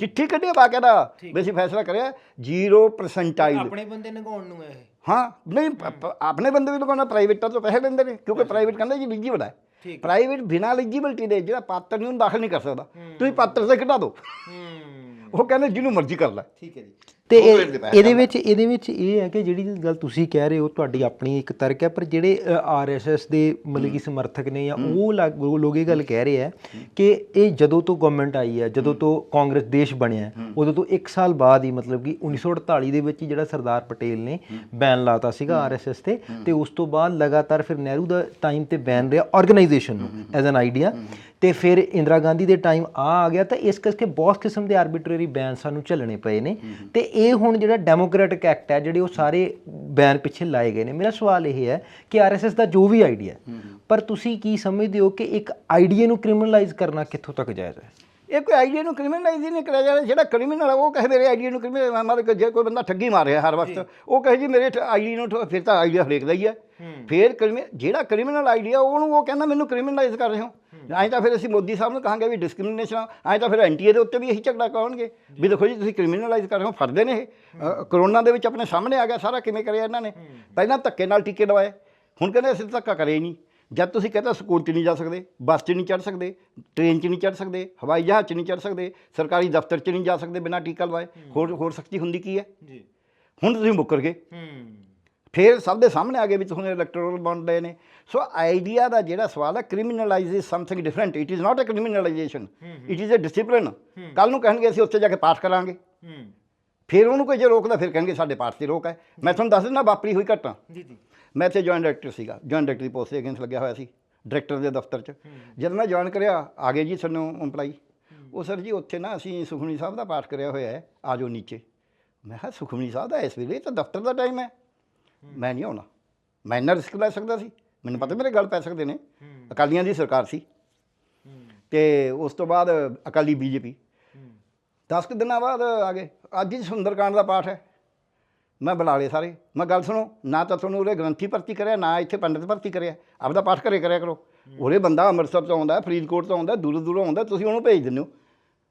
[SPEAKER 1] ਚਿੱਠੀ ਕੱਢੀ ਬਾਕਾਇਦਾ ਵੀ ਅਸੀਂ ਫੈਸਲਾ ਕਰਿਆ 0%
[SPEAKER 2] ਆਪਣੇ ਬੰਦੇ ਨਗਾਉਣ ਨੂੰ ਹੈ ਇਹ।
[SPEAKER 1] ਹਾਂ ਨਹੀਂ ਆਪਣੇ ਬੰਦੇ ਵੀ ਲਗਾਉਣਾ ਪ੍ਰਾਈਵੇਟਾਂ ਤੋਂ ਪੈਸੇ ਲੈਂਦੇ ਨੇ ਕਿਉਂਕਿ ਪ੍ਰਾਈਵੇਟ ਕਹਿੰਦੇ ਜੀ ਐਲੀਜੀਬਲ ਹੈ। ਪ੍ਰਾਈਵੇਟ ਬਿਨਾਂ ਐਲੀਜੀਬਿਲਟੀ ਦੇ ਜਿਹੜਾ ਪਾਤਰ ਨਹੀਂ ਉਹਨੂੰ ਦਾਖਲ ਨਹੀਂ ਕਰ ਸਕਦਾ। ਤੁਸੀਂ ਪਾਤਰ ਸੇ ਘਟਾ ਦਿਓ। ਉਹ ਕਹਿੰਦੇ ਜਿਹਨੂੰ ਮਰਜ਼ੀ ਕਰ ਲੈ।
[SPEAKER 2] ਠੀਕ ਹੈ ਜੀ।
[SPEAKER 3] ਤੇ
[SPEAKER 1] ਉਹ
[SPEAKER 3] ਇਹ-
[SPEAKER 1] ਰੇਟ ਦੇ ਪੈਸੇ
[SPEAKER 3] ਇਹਦੇ ਵਿੱਚ ਇਹਦੇ ਵਿੱਚ ਇਹ ਹੈ ਕਿ ਜਿਹੜੀ ਗੱਲ ਤੁਸੀਂ ਕਹਿ ਰਹੇ ਹੋ ਤੁਹਾਡੀ ਆਪਣੀ ਇੱਕ ਤਰਕ ਹੈ ਪਰ ਜਿਹੜੇ ਆਰਐਸਐਸ ਦੇ ਮਤਲਬ ਕਿ ਸਮਰਥਕ ਨੇ ਜਾਂ ਉਹ ਲੱਗ- ਉਹ ਲੋਕ ਇਹ ਗੱਲ ਕਹਿ ਰਹੇ ਹੈ ਕਿ ਇਹ ਜਦੋਂ ਤੋਂ ਗਵਰਨਮੈਂਟ ਆਈ ਹੈ ਜਦੋਂ ਤੋਂ ਕਾਂਗਰਸ ਦੇਸ਼ ਬਣਿਆ ਹੈ, ਉਦੋਂ ਤੋਂ 1 ਸਾਲ ਬਾਅਦ ਹੀ ਮਤਲਬ ਕਿ 1948 ਦੇ ਵਿੱਚ ਹੀ ਜਿਹੜਾ ਸਰਦਾਰ ਪਟੇਲ ਨੇ ਬੈਨ ਲਾਤਾ ਸੀਗਾ ਆਰਐਸਐਸ ਤੇ ਤੇ ਉਸ ਤੋਂ ਬਾਅਦ ਲਗਾਤਾਰ ਫਿਰ ਨਹਿਰੂ ਦਾ ਟਾਈਮ ਤੇ ਬੈਨ ਰਿਹਾ ਆਰਗੇਨਾਈਜੇਸ਼ਨ ਨੂੰ ਐਜ਼ ਐਨ ਆਈਡੀਆ ਤੇ ਫਿਰ ਇੰਦਰਾ ਗਾਂਧੀ ਦੇ ਟਾਈਮ ਆ ਆ ਗਿਆ ਤਾਂ ਇਸ ਕਰਕੇ ਬਹੁਤ ਕਿਸਮ ਦੇ ਆਰਬਿਟਰੀ ਬੈਨ ਸਾਨੂੰ ਝੱਲਣੇ ਪਏ ਨੇ। ਤੇ ਇਹ ਹੁਣ ਜਿਹੜਾ ਡੈਮੋਕ੍ਰੈਟਿਕ ਐਕਟ ਹੈ ਜਿਹੜੇ ਉਹ ਸਾਰੇ ਬੈਨ ਪਿੱਛੇ ਲਾਏ ਗਏ ਨੇ। ਮੇਰਾ ਸਵਾਲ ਇਹ ਹੈ ਕਿ ਆਰਐਸਐਸ ਦਾ ਜੋ ਵੀ ਆਈਡੀਆ ਪਰ ਤੁਸੀਂ ਕੀ ਸਮਝਦੇ ਹੋ ਕਿ ਇੱਕ ਆਈਡੀਆ ਨੂੰ ਕ੍ਰਿਮੀਨਲਾਈਜ਼ ਕਰਨਾ ਕਿੱਥੋਂ ਤੱਕ ਜਾਇਜ਼ ਹੈ?
[SPEAKER 1] ਇਹ ਕੋਈ ਆਈਡੀਆ ਨੂੰ ਕ੍ਰਿਮੀਨਲਾਈਜ਼ ਹੀ ਨਹੀਂ ਕਰਿਆ ਜਾ ਰਿਹਾ ਜਿਹੜਾ ਕ੍ਰਿਮੀਨਲ ਹੈ ਉਹ ਕਹੇ ਮੇਰੇ ਆਈਡੀਆ ਨੂੰ ਕ੍ਰਿਮੀਨਲ ਮਾਰੇ ਜੇ ਕੋਈ ਬੰਦਾ ਠੱਗੀ ਮਾਰ ਰਿਹਾ ਹਰ ਵਕਤ ਉਹ ਕਹੇ ਜੀ ਮੇਰੇ ਆਈਡੀ ਨੂੰ ਫਿਰ ਤਾਂ ਆਈਡੀਆ ਹਰੇਕ ਦਾ ਹੀ ਹੈ। ਫਿਰ ਕ੍ਰਿਮੀ ਜਿਹੜਾ ਕ੍ਰਿਮੀਨਲ ਆਈਡੀਆ ਉਹਨੂੰ ਉਹ ਕਹਿੰਦਾ ਮੈਨੂੰ ਕ੍ਰਿਮੀਨਲਾਈਜ਼ ਕਰ ਰਹੇ ਹੋ। ਐਂ ਤਾਂ ਫਿਰ ਅਸੀਂ ਮੋਦੀ ਸਾਹਿਬ ਨੂੰ ਕਹਾਂਗੇ ਵੀ ਡਿਸਕ੍ਰਿਮੀਨੇਸ਼ਨ ਐਂ ਤਾਂ ਫਿਰ ਐਨਟੀਏ ਦੇ ਉੱਤੇ ਵੀ ਇਹੀ ਝਗੜਾ ਕਰਨਗੇ ਵੀ ਦੇਖੋ ਜੀ ਤੁਸੀਂ ਕ੍ਰਿਮੀਨਲਾਈਜ਼ ਕਰ ਰਹੇ ਹੋ ਫੜਦੇ ਨੇ ਇਹ। ਕਰੋਨਾ ਦੇ ਵਿੱਚ ਆਪਣੇ ਸਾਹਮਣੇ ਆ ਗਿਆ ਸਾਰਾ ਕਿਵੇਂ ਕਰਿਆ ਇਹਨਾਂ ਨੇ? ਪਹਿਲਾਂ ਧੱਕੇ ਨਾਲ ਟੀਕੇ ਲਵਾਏ ਹੁਣ ਕਹਿੰਦੇ ਅਸੀਂ ਧੱਕਾ ਕਰੇ ਹੀ ਨਹੀਂ। ਜਦ ਤੁਸੀਂ ਕਹਿੰਦੇ ਸਕੂਲ 'ਚ ਨਹੀਂ ਜਾ ਸਕਦੇ ਬੱਸ 'ਚ ਨਹੀਂ ਚੜ੍ਹ ਸਕਦੇ ਟ੍ਰੇਨ 'ਚ ਨਹੀਂ ਚੜ੍ਹ ਸਕਦੇ ਹਵਾਈ ਜਹਾਜ਼ 'ਚ ਨਹੀਂ ਚੜ੍ਹ ਸਕਦੇ ਸਰਕਾਰੀ ਦਫ਼ਤਰ 'ਚ ਨਹੀਂ ਜਾ ਸਕਦੇ ਬਿਨਾਂ ਟੀਕਾ ਲਵਾਏ ਹੋਰ ਹੋਰ ਸਖਤੀ ਹੁੰਦੀ ਕੀ ਹੈ?
[SPEAKER 2] ਜੀ।
[SPEAKER 1] ਹੁਣ ਤੁਸੀਂ ਮੁੱਕਰ ਗਏ।
[SPEAKER 2] ਹੂੰ।
[SPEAKER 1] ਫਿਰ ਸਭ ਦੇ ਸਾਹਮਣੇ ਆ ਗਏ ਵੀ ਤੁਹਾਨੂੰ ਇਲੈਕਟੋਰਲ ਬੌਂਡ ਲਏ ਨੇ। ਸੋ ਆਈਡੀਆ ਦਾ ਜਿਹੜਾ ਸਵਾਲ ਹੈ criminalize is something different it is not a criminalization it is a discipline ਕੱਲ ਨੂੰ ਕਹਿਣਗੇ ਅਸੀਂ ਉੱਥੇ ਜਾ ਕੇ ਪਾਠ ਕਰਾਂਗੇ। ਫਿਰ ਉਹਨੂੰ ਕੋਈ ਜੇ ਰੋਕਦਾ ਫਿਰ ਕਹਿਣਗੇ ਸਾਡੇ ਪਾਠ ਤੇ ਰੋਕ ਹੈ। ਮੈਂ ਤੁਹਾਨੂੰ ਦੱਸ ਦਿੰਦਾ ਵਾਪਰੀ ਹੋਈ ਘਟਨਾ।
[SPEAKER 2] ਜੀ ਜੀ।
[SPEAKER 1] ਮੈਂ ਇੱਥੇ ਜੁਆਇੰਟ ਡਾਇਰੈਕਟਰ ਸੀਗਾ। ਜੁਆਇੰਟ ਡਾਇਰੈਕਟਰ ਦੀ ਪੋਸਟ ਤੇ ਅਗੇਂਸ ਲੱਗਿਆ ਹੋਇਆ ਸੀ ਡਾਇਰੈਕਟਰ ਦੇ ਦਫ਼ਤਰ 'ਚ। ਜਦ ਮੈਂ ਜੁਆਇਨ ਕਰਿਆ ਆ ਗਏ ਜੀ ਸਾਨੂੰ EMPLOYE ਉਹ ਸਰ ਜੀ ਉੱਥੇ ਨਾ ਅਸੀਂ ਸੁਖਮਨੀ ਸਾਹਿਬ ਦਾ ਪਾਠ ਕਰਿਆ ਹੋਇਆ ਹੈ ਆ ਜਾਓ ਨੀਚੇ। ਮੈਂ ਕਿਹਾ ਸੁਖਮਨੀ ਸਾਹਿਬ ਦਾ ਇਸ ਵੇਲੇ ਤਾਂ ਦਫ਼ਤਰ ਦਾ ਟਾਈਮ ਹੈ। ਮੈਂ ਨਹੀਂ ਆਉਣਾ। ਮੈਂ ਇੰਨਾ ਰਿਸਕ ਲੈ ਸਕਦਾ ਸੀ। ਮੈਨੂੰ ਪਤਾ ਮੇਰੇ ਗੱਲ ਪੈ ਸਕਦੇ ਨੇ। ਅਕਾਲੀਆਂ ਦੀ ਸਰਕਾਰ ਸੀ। ਤੇ ਉਸ ਤੋਂ ਬਾਅਦ ਅਕਾਲੀ ਬੀਜੇਪੀ। 10 ਕੁ ਦਿਨਾਂ ਬਾਅਦ ਆ ਗਏ ਅੱਜ ਹੀ ਸੁੰਦਰਕਾਂਡ ਦਾ ਪਾਠ ਹੈ। ਮੈਂ ਬੁਲਾ ਲਏ ਸਾਰੇ। ਮੈਂ ਗੱਲ ਸੁਣੋ ਨਾ ਤਾਂ ਤੁਹਾਨੂੰ ਉਹਦੇ ਗ੍ਰੰਥੀ ਭਰਤੀ ਕਰਿਆ ਨਾ ਇੱਥੇ ਪੰਡਿਤ ਭਰਤੀ ਕਰਿਆ। ਆਪਦਾ ਪਾਠ ਘਰੇ ਕਰਿਆ ਕਰੋ। ਉਹਦੇ ਬੰਦਾ ਅੰਮ੍ਰਿਤਸਰ ਤੋਂ ਆਉਂਦਾ ਫਰੀਦਕੋਟ ਤੋਂ ਆਉਂਦਾ ਦੂਰੋਂ ਦੂਰੋਂ ਆਉਂਦਾ ਤੁਸੀਂ ਉਹਨੂੰ ਭੇਜ ਦਿੰਦੇ ਹੋ।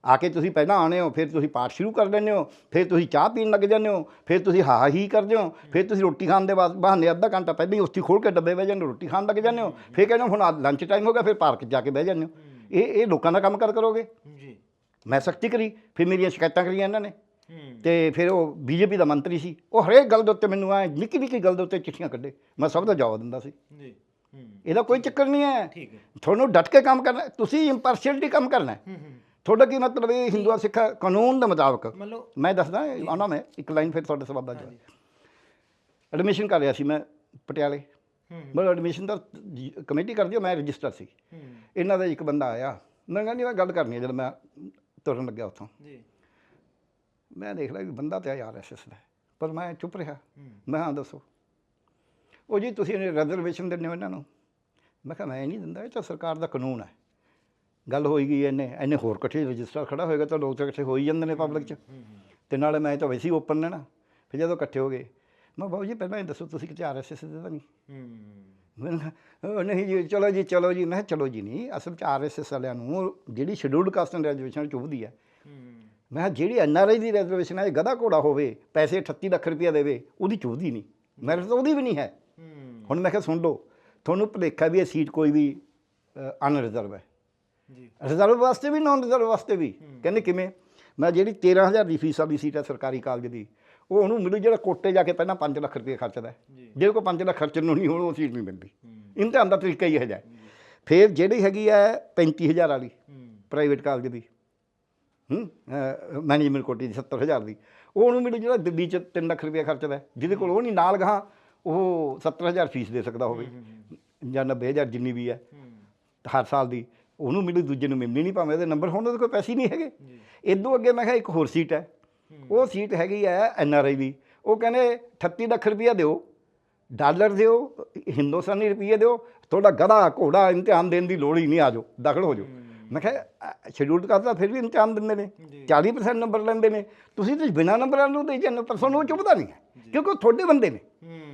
[SPEAKER 1] ਆ ਕੇ ਤੁਸੀਂ ਪਹਿਲਾਂ ਆਉਣੇ ਹੋ ਫਿਰ ਤੁਸੀਂ ਪਾਠ ਸ਼ੁਰੂ ਕਰ ਦਿੰਦੇ ਹੋ ਫਿਰ ਤੁਸੀਂ ਚਾਹ ਪੀਣ ਲੱਗ ਜਾਂਦੇ ਹੋ ਫਿਰ ਤੁਸੀਂ ਹਾ ਹੀ ਕਰਦੇ ਹੋ ਫਿਰ ਤੁਸੀਂ ਰੋਟੀ ਖਾਣ ਦੇ ਬਾਅਦ ਬਹਾਨੇ ਅੱਧਾ ਘੰਟਾ ਪਹਿਲਾਂ ਹੀ ਉੱਥੇ ਖੋਲ ਕੇ ਡੱਬੇ ਬਹਿ ਜਾਂਦੇ ਹੋ ਰੋਟੀ ਖਾਣ ਲੱਗ ਜਾਂਦੇ ਹੋ ਫਿਰ ਕਹਿੰਦੇ ਹੋ ਹੁਣ ਲੰਚ ਟਾਈਮ ਹੋ ਗਿਆ ਫਿਰ ਪਾਰਕ 'ਚ ਜਾ ਕੇ ਬਹਿ ਜਾਂਦੇ ਹੋ। ਇਹ ਇਹ ਲੋਕਾਂ ਦਾ ਕੰਮ ਕਰ ਕਰੋਗੇ।
[SPEAKER 2] ਜੀ।
[SPEAKER 1] ਮੈਂ ਸਖਤੀ ਕਰੀ ਫਿਰ ਮੇਰੀਆਂ ਸ਼ਿਕਾਇਤਾਂ ਕਰੀਆਂ ਇਹਨਾਂ ਨੇ। ਤੇ ਫਿਰ ਉਹ ਬੀਜੇਪੀ ਦਾ ਮੰਤਰੀ ਸੀ। ਉਹ ਹਰੇਕ ਗੱਲ ਦੇ ਉੱਤੇ ਮੈਨੂੰ ਐ ਨਿੱਕੀ ਨਿੱਕੀ ਗੱਲ ਦੇ ਉੱਤੇ ਚਿੱਠੀਆਂ ਕੱਢੇ। ਮੈਂ ਸਭ ਦਾ ਜਵਾਬ ਦਿੰਦਾ ਸੀ।
[SPEAKER 2] ਜੀ।
[SPEAKER 1] ਇਹਦਾ ਕੋਈ ਚੱਕਰ ਨਹੀਂ ਹੈ। ਤੁਹਾਨੂੰ ਡਟ ਕੇ ਕੰਮ ਕਰਨਾ। ਤੁਸੀਂ ਇੰਪਾਰਸ਼ੀਅਲਟੀ ਕੰਮ ਕਰਨਾ ਹੈ।
[SPEAKER 2] ਹੂੰ ਹੂੰ
[SPEAKER 1] ਤੁਹਾਡਾ ਕੀ ਮਤਲਬ ਇਹ ਹਿੰਦੂਆ ਸਿੱਖ ਕਾਨੂੰਨ ਦੇ ਮੁਤਾਬਕ? ਮੈਂ ਦੱਸਦਾ ਆਉਣਾ ਮੈਂ ਇੱਕ ਲਾਈਨ ਫਿਰ ਤੁਹਾਡੇ ਸਵਾਲ ਦਾ ਜਵਾਬ ਐਡਮਿਸ਼ਨ ਕਰ ਰਿਹਾ ਸੀ ਮੈਂ ਪਟਿਆਲੇ। ਮਤਲਬ ਐਡਮਿਸ਼ਨ ਦਾ ਕਮੇਟੀ ਕਰਦੀ ਆ ਮੈਂ ਰਜਿਸਟਰ ਸੀ। ਇਹਨਾਂ ਦਾ ਇੱਕ ਬੰਦਾ ਆਇਆ। ਮੈਂ ਕਹਿੰਦਾ ਨਹੀਂ ਮੈਂ ਗੱਲ ਕਰਨੀ ਹੈ ਜਦੋਂ ਮੈਂ ਤੁਰਨ ਲੱਗਿਆ ਉੱਥੋਂ।
[SPEAKER 2] ਜੀ।
[SPEAKER 1] ਮੈਂ ਦੇਖ ਲਿਆ ਵੀ ਬੰਦਾ ਤੇ ਯਾਰ ਐਸਐਸ ਦਾ। ਹੈ। ਪਰ ਮੈਂ ਚੁੱਪ ਰਿਹਾ। ਮੈਂ ਹਾਂ ਦੱਸੋ। ਉਹ ਜੀ ਤੁਸੀਂ ਰਿਜ਼ਰਵੇਸ਼ਨ ਦਿੰਦੇ ਹੋ ਇਹਨਾਂ ਨੂੰ। ਮੈਂ ਕਿਹਾ ਮੈਂ ਨਹੀਂ ਦਿੰਦਾ ਇਹ ਤਾਂ ਸਰਕਾਰ ਦਾ ਕਾਨੂੰਨ ਹੈ। ਗੱਲ ਹੋਈ ਗਈ ਇਹਨੇ ਇਹਨੇ ਹੋਰ ਇਕੱਠੇ ਰਜਿਸਟਰ ਖੜਾ ਹੋਏਗਾ ਤਾਂ ਲੋਕ ਤਾਂ ਇਕੱਠੇ ਹੋ ਹੀ ਜਾਂਦੇ ਨੇ ਪਬਲਿਕ 'ਚ। ਤੇ ਨਾਲੇ ਮੈਂ ਤਾਂ ਵੈਸੇ ਹੀ ਓਪਨ ਨੇ ਨਾ ਫਿਰ ਜਦੋਂ ਇਕੱਠੇ ਹੋ ਗਏ ਮੈਂ ਬਾਬੂ ਜੀ ਪਹਿਲਾਂ ਇਹ ਦੱਸੋ ਤੁਸੀਂ ਕਿਤੇ ਆਰਐਸਐਸ ਦੇ ਤਾਂ ਨਹੀਂ? ਮੈਂ ਕਿਹਾ, ਉਹ ਨਹੀਂ ਜੀ ਚਲੋ ਜੀ ਚਲੋ ਜੀ ਮੈਂ ਚਲੋ ਜੀ ਨਹੀਂ ਅਸਲ 'ਚ ਆਰਐਸਐਸ ਵਾਲਿਆਂ ਨੂੰ ਜਿਹੜੀ ਸ਼ਡਿਊਲਡ ਕਾਸਟ ਰਿਜ਼ਰਵੇਸ਼ਨ ਚੁੱਭਦੀ ਹੈ। ਮੈਂ ਜਿਹੜੀ ਐਨਆਰਆਈ ਦੀ ਰਿਜ਼ਰਵੇਸ਼ਨ ਹੈ ਇਹ ਗਧਾ ਘੋੜਾ ਹੋਵੇ ਪੈਸੇ 38 ਲੱਖ ਰੁਪਇਆ ਦੇਵੇ ਉਹਦੀ ਚੁੱਭਦੀ ਨਹੀਂ। ਮੇਰੇ ਤਾਂ ਉਹਦੀ ਵੀ ਨਹੀਂ ਹੈ। ਹੁਣ ਮੈਂ ਕਿਹਾ ਸੁਣ ਲਓ ਤੁਹਾਨੂੰ ਭੁਲੇਖਾ ਵੀ ਇਹ ਸੀਟ ਕੋਈ ਵੀ ਅਨਰਿਜ਼ਰਵ ਹੈ।
[SPEAKER 2] ਜੀ।
[SPEAKER 1] ਰਿਜ਼ਰਵ ਵਾਸਤੇ ਵੀ ਨਾਨ ਰਿਜ਼ਰਵ ਵਾਸਤੇ ਵੀ। ਕਹਿੰਦੇ ਕਿਵੇਂ? ਮੈਂ ਜਿਹੜੀ 13000 ਦੀ ਫੀਸ ਵਾਲੀ ਸੀਟ ਹੈ ਸਰਕਾਰੀ ਕਾਲਜ ਦੀ ਉਹ ਉਹਨੂੰ ਮਿਲੂ ਜਿਹੜਾ ਕੋਟੇ ਜਾ ਕੇ ਪਹਿਲਾਂ 5 ਲੱਖ ਰੁਪਏ ਖਰਚਦਾ ਜੇ। ਕੋਈ 5 ਲੱਖ ਖਰਚਣ ਨੂੰ ਨਹੀਂ ਹੁਣ ਉਹ ਸੀਟ ਨਹੀਂ ਮਿਲਦੀ। ਇਮਤਿਹਾਨ ਦਾ ਤਰੀਕਾ ਹੀ ਇਹ ਹੈ। ਫਿਰ ਜਿਹੜੀ ਹੈਗੀ ਹੈ 35000 ਵਾਲੀ ਪ੍ਰਾਈਵੇਟ ਕਾਲਜ ਦੀ ਹੂੰ ਮੈਨੇਜਮੈਂਟ ਕੋਟੀ ਦੀ 70000 ਦੀ ਉਹ ਉਹਨੂੰ ਮਿਲੂ ਜਿਹੜਾ ਦਿੱਲੀ ਚ 3 ਲੱਖ ਰੁਪਏ ਖਰਚਦਾ ਜਿਹਦੇ ਕੋਲ ਉਹ ਨਹੀਂ ਨਾਲ ਗਾਂ ਉਹ 70000 ਫੀਸ ਦੇ ਸਕਦਾ ਹੋਵੇ ਜਾਂ 90000 ਜਿੰਨੀ ਵੀ ਹੈ। ਹਰ ਸਾਲ ਦੀ। ਉਹਨੂੰ ਮਿਲੂ ਦੂਜੇ ਨੂੰ ਮਿਲਣੀ ਨਹੀਂ ਭਾਵੇਂ ਉਹਦੇ ਨੰਬਰ ਹੋਣ ਉਹਦੇ ਕੋਲ ਪੈਸੇ ਨਹੀਂ ਹੈਗੇ। ਇਦੋਂ ਅੱਗੇ ਮੈਂ ਕਿਹਾ ਇੱਕ ਹੋਰ ਸੀਟ ਹੈ। ਉਹ ਸੀਟ ਹੈਗੀ ਹੈ ਐਨ ਆਰ ਆਈ ਦੀ। ਉਹ ਕਹਿੰਦੇ 38 ਲੱਖ ਰੁਪਇਆ ਦਿਓ। ਡਾਲਰ ਦਿਓ ਹਿੰਦੁਸਤਾਨੀ ਰੁਪਏ ਦਿਓ। ਤੁਹਾਡਾ ਗਧਾ ਘੋੜਾ ਇਮਤਿਹਾਨ ਦੇਣ ਦੀ ਲੋੜ ਹੀ ਨਹੀਂ ਆ ਜਾਓ ਦਾਖਲ ਹੋ ਜਾਓ। ਮੈਂ ਕਿਹਾ ਸ਼ਡਿਊਲਡ ਕਰਦਾ ਫਿਰ ਵੀ ਇਮਤਿਹਾਨ ਦਿੰਦੇ ਨੇ। 40% ਨੰਬਰ ਲੈਂਦੇ ਨੇ। ਤੁਸੀਂ ਤੇ ਬਿਨਾਂ ਨੰਬਰਾਂ ਨੂੰ ਦੇ ਜਾਂਦੇ ਪਰਸਨ ਉਹ ਚੁੱਭਦਾ ਨਹੀਂ ਹੈ ਕਿਉਂਕਿ ਉਹ ਤੁਹਾਡੇ ਬੰਦੇ ਨੇ।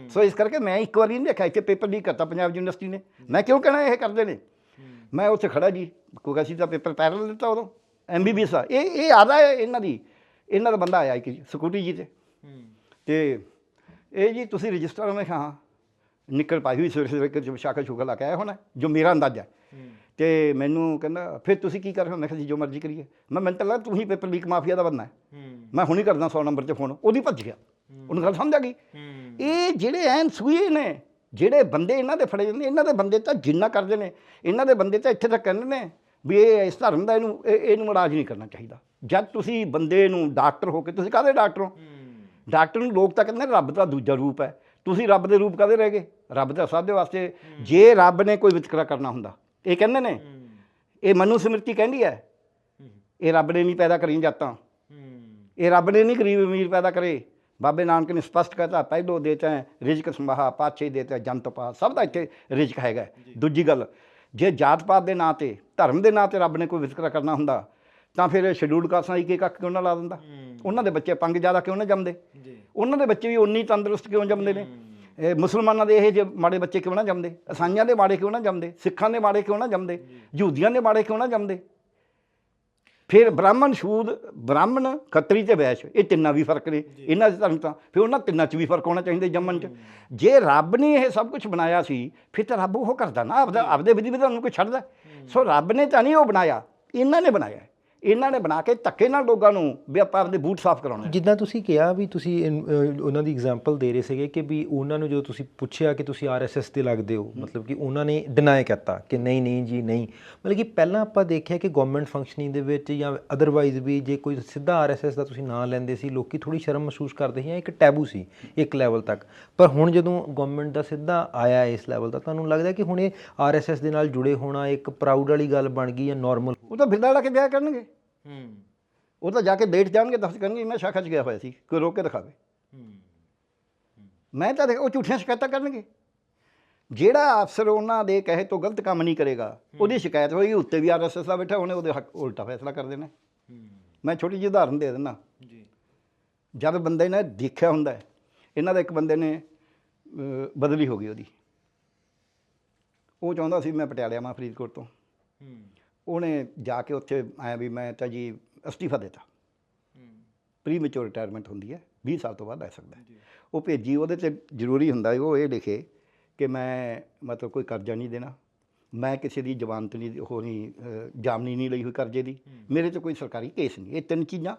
[SPEAKER 1] ਸੋ ਇਸ ਕਰਕੇ ਮੈਂ ਇੱਕ ਵਾਰੀ ਨਹੀਂ ਦੇਖਿਆ ਇੱਥੇ ਪੇਪਰ ਲੀਕ ਕਰਤਾ ਪੰਜਾਬ ਯੂਨੀਵਰਸਿਟੀ ਨੇ। ਮੈਂ ਕਿਉਂ ਕਹਿਣਾ ਇਹ ਕਰਦੇ ਨੇ? ਮੈਂ ਉੱਥੇ ਖੜਾ ਜੀ ਕਿਉਂਕਿ ਅਸੀਂ ਤਾਂ ਪੇਪਰ ਪੈਰਲ ਦਿੱਤਾ ਉਦੋਂ ਐਮਬੀਬੀਐਸ ਆ ਇਹ ਇਹ ਆਦਾ ਹੈ ਇਹਨਾਂ ਦੀ ਇਹਨਾਂ ਦਾ ਬੰਦਾ ਆਇਆ ਇੱਕ ਜੀ ਸਕੂਟੀ ਜੀ ਤੇ। ਤੇ ਇਹ ਜੀ ਤੁਸੀਂ ਰਜਿਸਟਰ ਮੈਂ ਹਾਂ। ਨਿਕਲ ਪਾਈ ਹੋਈ ਸਵੇਰੇ ਸਵੇਰੇ ਕਿ ਸ਼ਾਖਾ ਸ਼ੁਕਾ ਲਾ ਕੇ ਆਇਆ ਹੋਣਾ ਜੋ ਮੇਰਾ ਅੰਦਾਜ਼ਾ ਹੈ। ਤੇ ਮੈਨੂੰ ਕਹਿੰਦਾ ਫਿਰ ਤੁਸੀਂ ਕੀ ਕਰ ਰਹੇ ਹੋ? ਮੈਂ ਕਿਹਾ ਜੀ ਜੋ ਮਰਜ਼ੀ ਕਰੀਏ। ਮੈਂ ਮੈਨੂੰ ਤਾਂ ਲੱਗਦਾ ਤੁਸੀਂ ਪੇਪਰ ਲੀਕ ਮਾਫੀਆ ਦਾ ਬੰਦਾ ਹੈ। ਮੈਂ ਹੁਣੀ ਕਰਦਾ 100 ਨੰਬਰ ਤੇ ਫੋਨ ਉਹਦੀ ਭੱਜ ਗਿਆ। ਉਹਨੂੰ ਗੱਲ ਸਮਝ ਆ ਗਈ? ਇਹ ਜਿਹੜੇ ਐਨ ਸੂਏ ਨੇ ਜਿਹੜੇ ਬੰਦੇ ਇਹਨਾਂ ਦੇ ਫੜੇ ਜਾਂਦੇ ਇਹਨਾਂ ਦੇ ਬੰਦੇ ਤਾਂ ਜਿੰਨਾ ਕਰਦੇ ਨੇ ਇਹਨਾਂ ਦੇ ਬੰਦੇ ਤਾਂ ਇੱਥੇ ਤੱਕ ਕਹਿੰਦੇ ਨੇ ਵੀ ਇਹ ਇਸ ਧਰਮ ਦਾ ਇਹਨੂੰ ਇਹ- ਇਹਨੂੰ ਮਰਾਜ ਨਹੀਂ ਕਰਨਾ ਚਾਹੀਦਾ। ਜਦ ਤੁਸੀਂ ਬੰਦੇ ਨੂੰ ਡਾਕਟਰ ਹੋ ਕੇ ਤੁਸੀਂ ਕਾਹਦੇ ਡਾਕਟਰ ਹੋ? ਡਾਕਟਰ ਨੂੰ ਲੋਕ ਤਾਂ ਕਹਿੰਦੇ ਨੇ ਰੱਬ ਦਾ ਦੂਜਾ ਰੂਪ ਹੈ। ਤੁਸੀਂ ਰੱਬ ਦੇ ਰੂਪ ਕਾਹਦੇ ਰਹਿ ਗਏ? ਰੱਬ ਦਾ ਸਭ ਦੇ ਵਾਸਤੇ ਜੇ ਰੱਬ ਨੇ ਕੋਈ ਵਿਤਕਰਾ ਕਰਨਾ ਹੁੰਦਾ ਇਹ ਕਹਿੰਦੇ ਨੇ ਇਹ ਮਨੂ ਸਮ੍ਰਿਤੀ ਕਹਿੰਦੀ ਹੈ ਇਹ ਰੱਬ ਨੇ ਨਹੀਂ ਪੈਦਾ ਕਰੀ ਜਾਤਾਂ। ਇਹ ਰੱਬ ਨੇ ਨਹੀਂ ਗਰੀਬ ਅਮੀਰ ਪੈਦਾ ਕਰੇ। ਬਾਬੇ ਨਾਨਕ ਨੇ ਸਪਸ਼ਟ ਕਹਤਾ ਪਹਿਲੋ ਦੇਤਾ ਰਿਜ਼ਕ ਸੰਭਾਹਾ ਪਾਛੇ ਦੇਤਾ ਜੰਤ ਪਾ ਸਭ ਦਾ ਇੱਥੇ ਰਿਜ਼ਕ ਹੈਗਾ। ਦੂਜੀ ਗੱਲ ਜੇ ਜਾਤ ਪਾਤ ਦੇ ਨਾਂ ਤੇ ਧਰਮ ਦੇ ਨਾਂ ਤੇ ਰੱਬ ਨੇ ਕੋਈ ਵਿਤਕਰਾ ਕਰਨਾ ਹੁੰਦਾ ਤਾਂ ਫਿਰ ਸ਼ਡਿਊਲਡ ਕਾਸਟਾਂ ਇੱਕ ਇੱਕ ਕਿਉਂ ਨਾ ਲਾ ਦਿੰਦਾ? ਉਹਨਾਂ ਦੇ ਬੱਚੇ ਪੰਗ ਜ਼ਿਆਦਾ ਕਿਉਂ ਨਾ ਜੰਮਦੇ? ਉਹਨਾਂ ਦੇ ਬੱਚੇ ਵੀ ਉਨੀ ਤੰਦਰੁਸਤ ਕਿਉਂ ਜੰਮਦੇ ਨੇ? ਇਹ ਮੁਸਲਮਾਨਾਂ ਦੇ ਇਹ ਜਿਹੇ ਮਾੜੇ ਬੱਚੇ ਕਿਉਂ ਨਾ ਜੰਮਦੇ? ਇਸਾਈਆਂ ਦੇ ਮਾੜੇ ਕਿਉਂ ਨਾ ਜੰਮਦੇ? ਸਿੱਖਾਂ ਦੇ ਮਾੜੇ ਕਿਉਂ ਨਾ ਜੰਮਦੇ? ਯਹੂਦੀਆਂ ਦੇ ਮਾੜੇ ਕਿਉਂ ਨਾ ਜੰਮਦੇ? ਫਿਰ ਬ੍ਰਾਹਮਣ ਸ਼ੂਦ ਬ੍ਰਾਹਮਣ ਖੱਤਰੀ ਤੇ ਵੈਸ਼ ਇਹ ਤਿੰਨਾਂ ਵੀ ਫ਼ਰਕ ਨੇ। ਇਹਨਾਂ ਦੇ ਧਰਮ ਤਾਂ ਫਿਰ ਉਹਨਾਂ ਤਿੰਨਾਂ 'ਚ ਵੀ ਫ਼ਰਕ ਹੋਣਾ ਚਾਹੀਦਾ ਜੰਮਣ 'ਚ। ਜੇ ਰੱਬ ਨੇ ਇਹ ਸਭ ਕੁਝ ਬਣਾਇਆ ਸੀ ਫਿਰ ਤਾਂ ਰੱਬ ਉਹ ਕਰਦਾ ਨਾ ਆਪਦਾ ਆਪਦੇ ਵਿਧੀ ਵਿਧਾਨ ਨੂੰ ਕੋਈ ਛੱਡਦਾ। ਸੋ ਰੱਬ ਨੇ ਤਾਂ ਨਹੀਂ ਉਹ ਬਣਾਇਆ ਇਹਨਾਂ ਨੇ ਬਣਾਇਆ। ਇਹਨਾਂ ਨੇ ਬਣਾ ਕੇ ਧੱਕੇ ਨਾਲ ਲੋਕਾਂ ਨੂੰ ਵੀ ਆਪਾਂ ਆਪਦੇ ਬੂਟ ਸਾਫ਼ ਕਰਾਉਣੇ
[SPEAKER 3] ਜਿੱਦਾਂ ਤੁਸੀਂ ਕਿਹਾ ਵੀ ਤੁਸੀਂ ਉਹਨਾਂ ਦੀ ਐਗਜ਼ਾਮਪਲ ਦੇ ਰਹੇ ਸੀਗੇ ਕਿ ਵੀ ਉਹਨਾਂ ਨੂੰ ਜਦੋਂ ਤੁਸੀਂ ਪੁੱਛਿਆ ਕਿ ਤੁਸੀਂ ਆਰਐਸਐਸ ਦੇ ਲੱਗਦੇ ਹੋ ਮਤਲਬ ਕਿ ਉਹਨਾਂ ਨੇ ਡਿਨਾਈ ਕਰਤਾ ਕਿ ਨਹੀਂ ਨਹੀਂ ਜੀ ਨਹੀਂ। ਮਤਲਬ ਕਿ ਪਹਿਲਾਂ ਆਪਾਂ ਦੇਖਿਆ ਕਿ ਗਵਰਨਮੈਂਟ ਫੰਕਸ਼ਨਿੰਗ ਦੇ ਵਿੱਚ ਜਾਂ ਅਦਰਵਾਈਜ਼ ਵੀ ਜੇ ਕੋਈ ਸਿੱਧਾ ਆਰਐਸਐਸ ਦਾ ਤੁਸੀਂ ਨਾਂ ਲੈਂਦੇ ਸੀ ਲੋਕੀ ਥੋੜੀ ਸ਼ਰਮ ਮਹਿਸੂਸ ਕਰਦੇ ਸੀ ਇੱਕ ਟੈਬੂ ਸੀ ਇੱਕ ਲੈਵਲ ਤੱਕ। ਪਰ ਹੁਣ ਜਦੋਂ ਗਵਰਨਮੈਂਟ ਦਾ ਸਿੱਧਾ ਆਇਆ ਇਸ ਲੈਵਲ ਦਾ ਤੁਹਾਨੂੰ ਲੱਗਦਾ ਕਿ ਹੁਣ ਇਹ ਆਰਐਸਐਸ ਦੇ ਨਾਲ ਜੁੜੇ ਹੋਣਾ ਇੱਕ ਪ੍ਰਾਊਡ ਵਾਲੀ ਗੱਲ ਬਣ ਗਈ ਜਾਂ ਨਾਰਮਲ
[SPEAKER 1] ਉਹ ਤਾਂ ਫਿਰਦਾ ਲਾ ਕੇ ਵਿਆਹ ਕਰਨਗੇ? ਉਹ ਤਾਂ ਜਾ ਕੇ ਬੈਠ ਜਾਣਗੇ ਦਫ਼ਤਰ ਕਰਨਗੇ ਮੈਂ ਸ਼ਾਖਾ 'ਚ ਗਿਆ ਹੋਇਆ ਸੀ ਕੋਈ ਰੋਕ ਕੇ ਦਿਖਾਵੇ। ਮੈਂ ਤਾਂ ਦੇਖ ਉਹ ਝੂਠੀਆਂ ਸ਼ਿਕਾਇਤਾਂ ਕਰਨਗੇ। ਜਿਹੜਾ ਅਫਸਰ ਉਹਨਾਂ ਦੇ ਕਹੇ ਤੋਂ ਗਲਤ ਕੰਮ ਨਹੀਂ ਕਰੇਗਾ ਉਹਦੀ ਸ਼ਿਕਾਇਤ ਹੋਏਗੀ ਉੱਤੇ ਵੀ ਆਰਐਸਐਸ ਦਾ ਬੈਠਾ ਉਹਨੇ ਉਹਦੇ ਹੱਕ ਉਲਟਾ ਫੈਸਲਾ ਕਰ ਦੇਣਾ। ਮੈਂ ਛੋਟੀ ਜਿਹੀ ਉਦਾਹਰਨ ਦੇ ਦਿੰਦਾ।
[SPEAKER 2] ਜੀ।
[SPEAKER 1] ਜਦ ਬੰਦੇ ਨੇ ਦੇਖਿਆ ਹੁੰਦਾ ਹੈ, ਇਹਨਾਂ ਦਾ ਇੱਕ ਬੰਦੇ ਨੇ ਬਦਲੀ ਹੋ ਗਈ ਉਹਦੀ। ਉਹ ਚਾਹੁੰਦਾ ਸੀ ਮੈਂ ਪਟਿਆਲੇ ਆਵਾਂ ਫਰੀਦਕੋਟ ਤੋਂ। ਉਹਨੇ ਜਾ ਕੇ ਉੱਥੇ ਆਇਆ ਵੀ ਮੈਂ ਤਾਂ ਜੀ ਅਸਤੀਫਾ ਦਿੱਤਾ। ਪ੍ਰੀ ਮੈਚੁਰ ਰਿਟਾਇਰਮੈਂਟ ਹੁੰਦੀ ਹੈ 20 ਸਾਲ ਤੋਂ ਬਾਅਦ ਲੈ ਸਕਦਾ। ਉਹ ਭੇਜੀ ਉਹਦੇ ਤੇ ਜ਼ਰੂਰੀ ਹੁੰਦਾ ਉਹ ਇਹ ਲਿਖੇ ਕਿ ਮੈਂ ਮਤਲਬ ਕੋਈ ਕਰਜ਼ਾ ਨਹੀਂ ਦੇਣਾ ਮੈਂ ਕਿਸੇ ਦੀ ਜ਼ਮਾਨਤ ਨਹੀਂ ਉਹ ਨਹੀਂ ਜਾਮਨੀ ਨਹੀਂ ਲਈ ਹੋਈ ਕਰਜ਼ੇ ਦੀ। ਮੇਰੇ ਤੇ ਕੋਈ ਸਰਕਾਰੀ ਕੇਸ ਨਹੀਂ। ਇਹ ਤਿੰਨ ਚੀਜ਼ਾਂ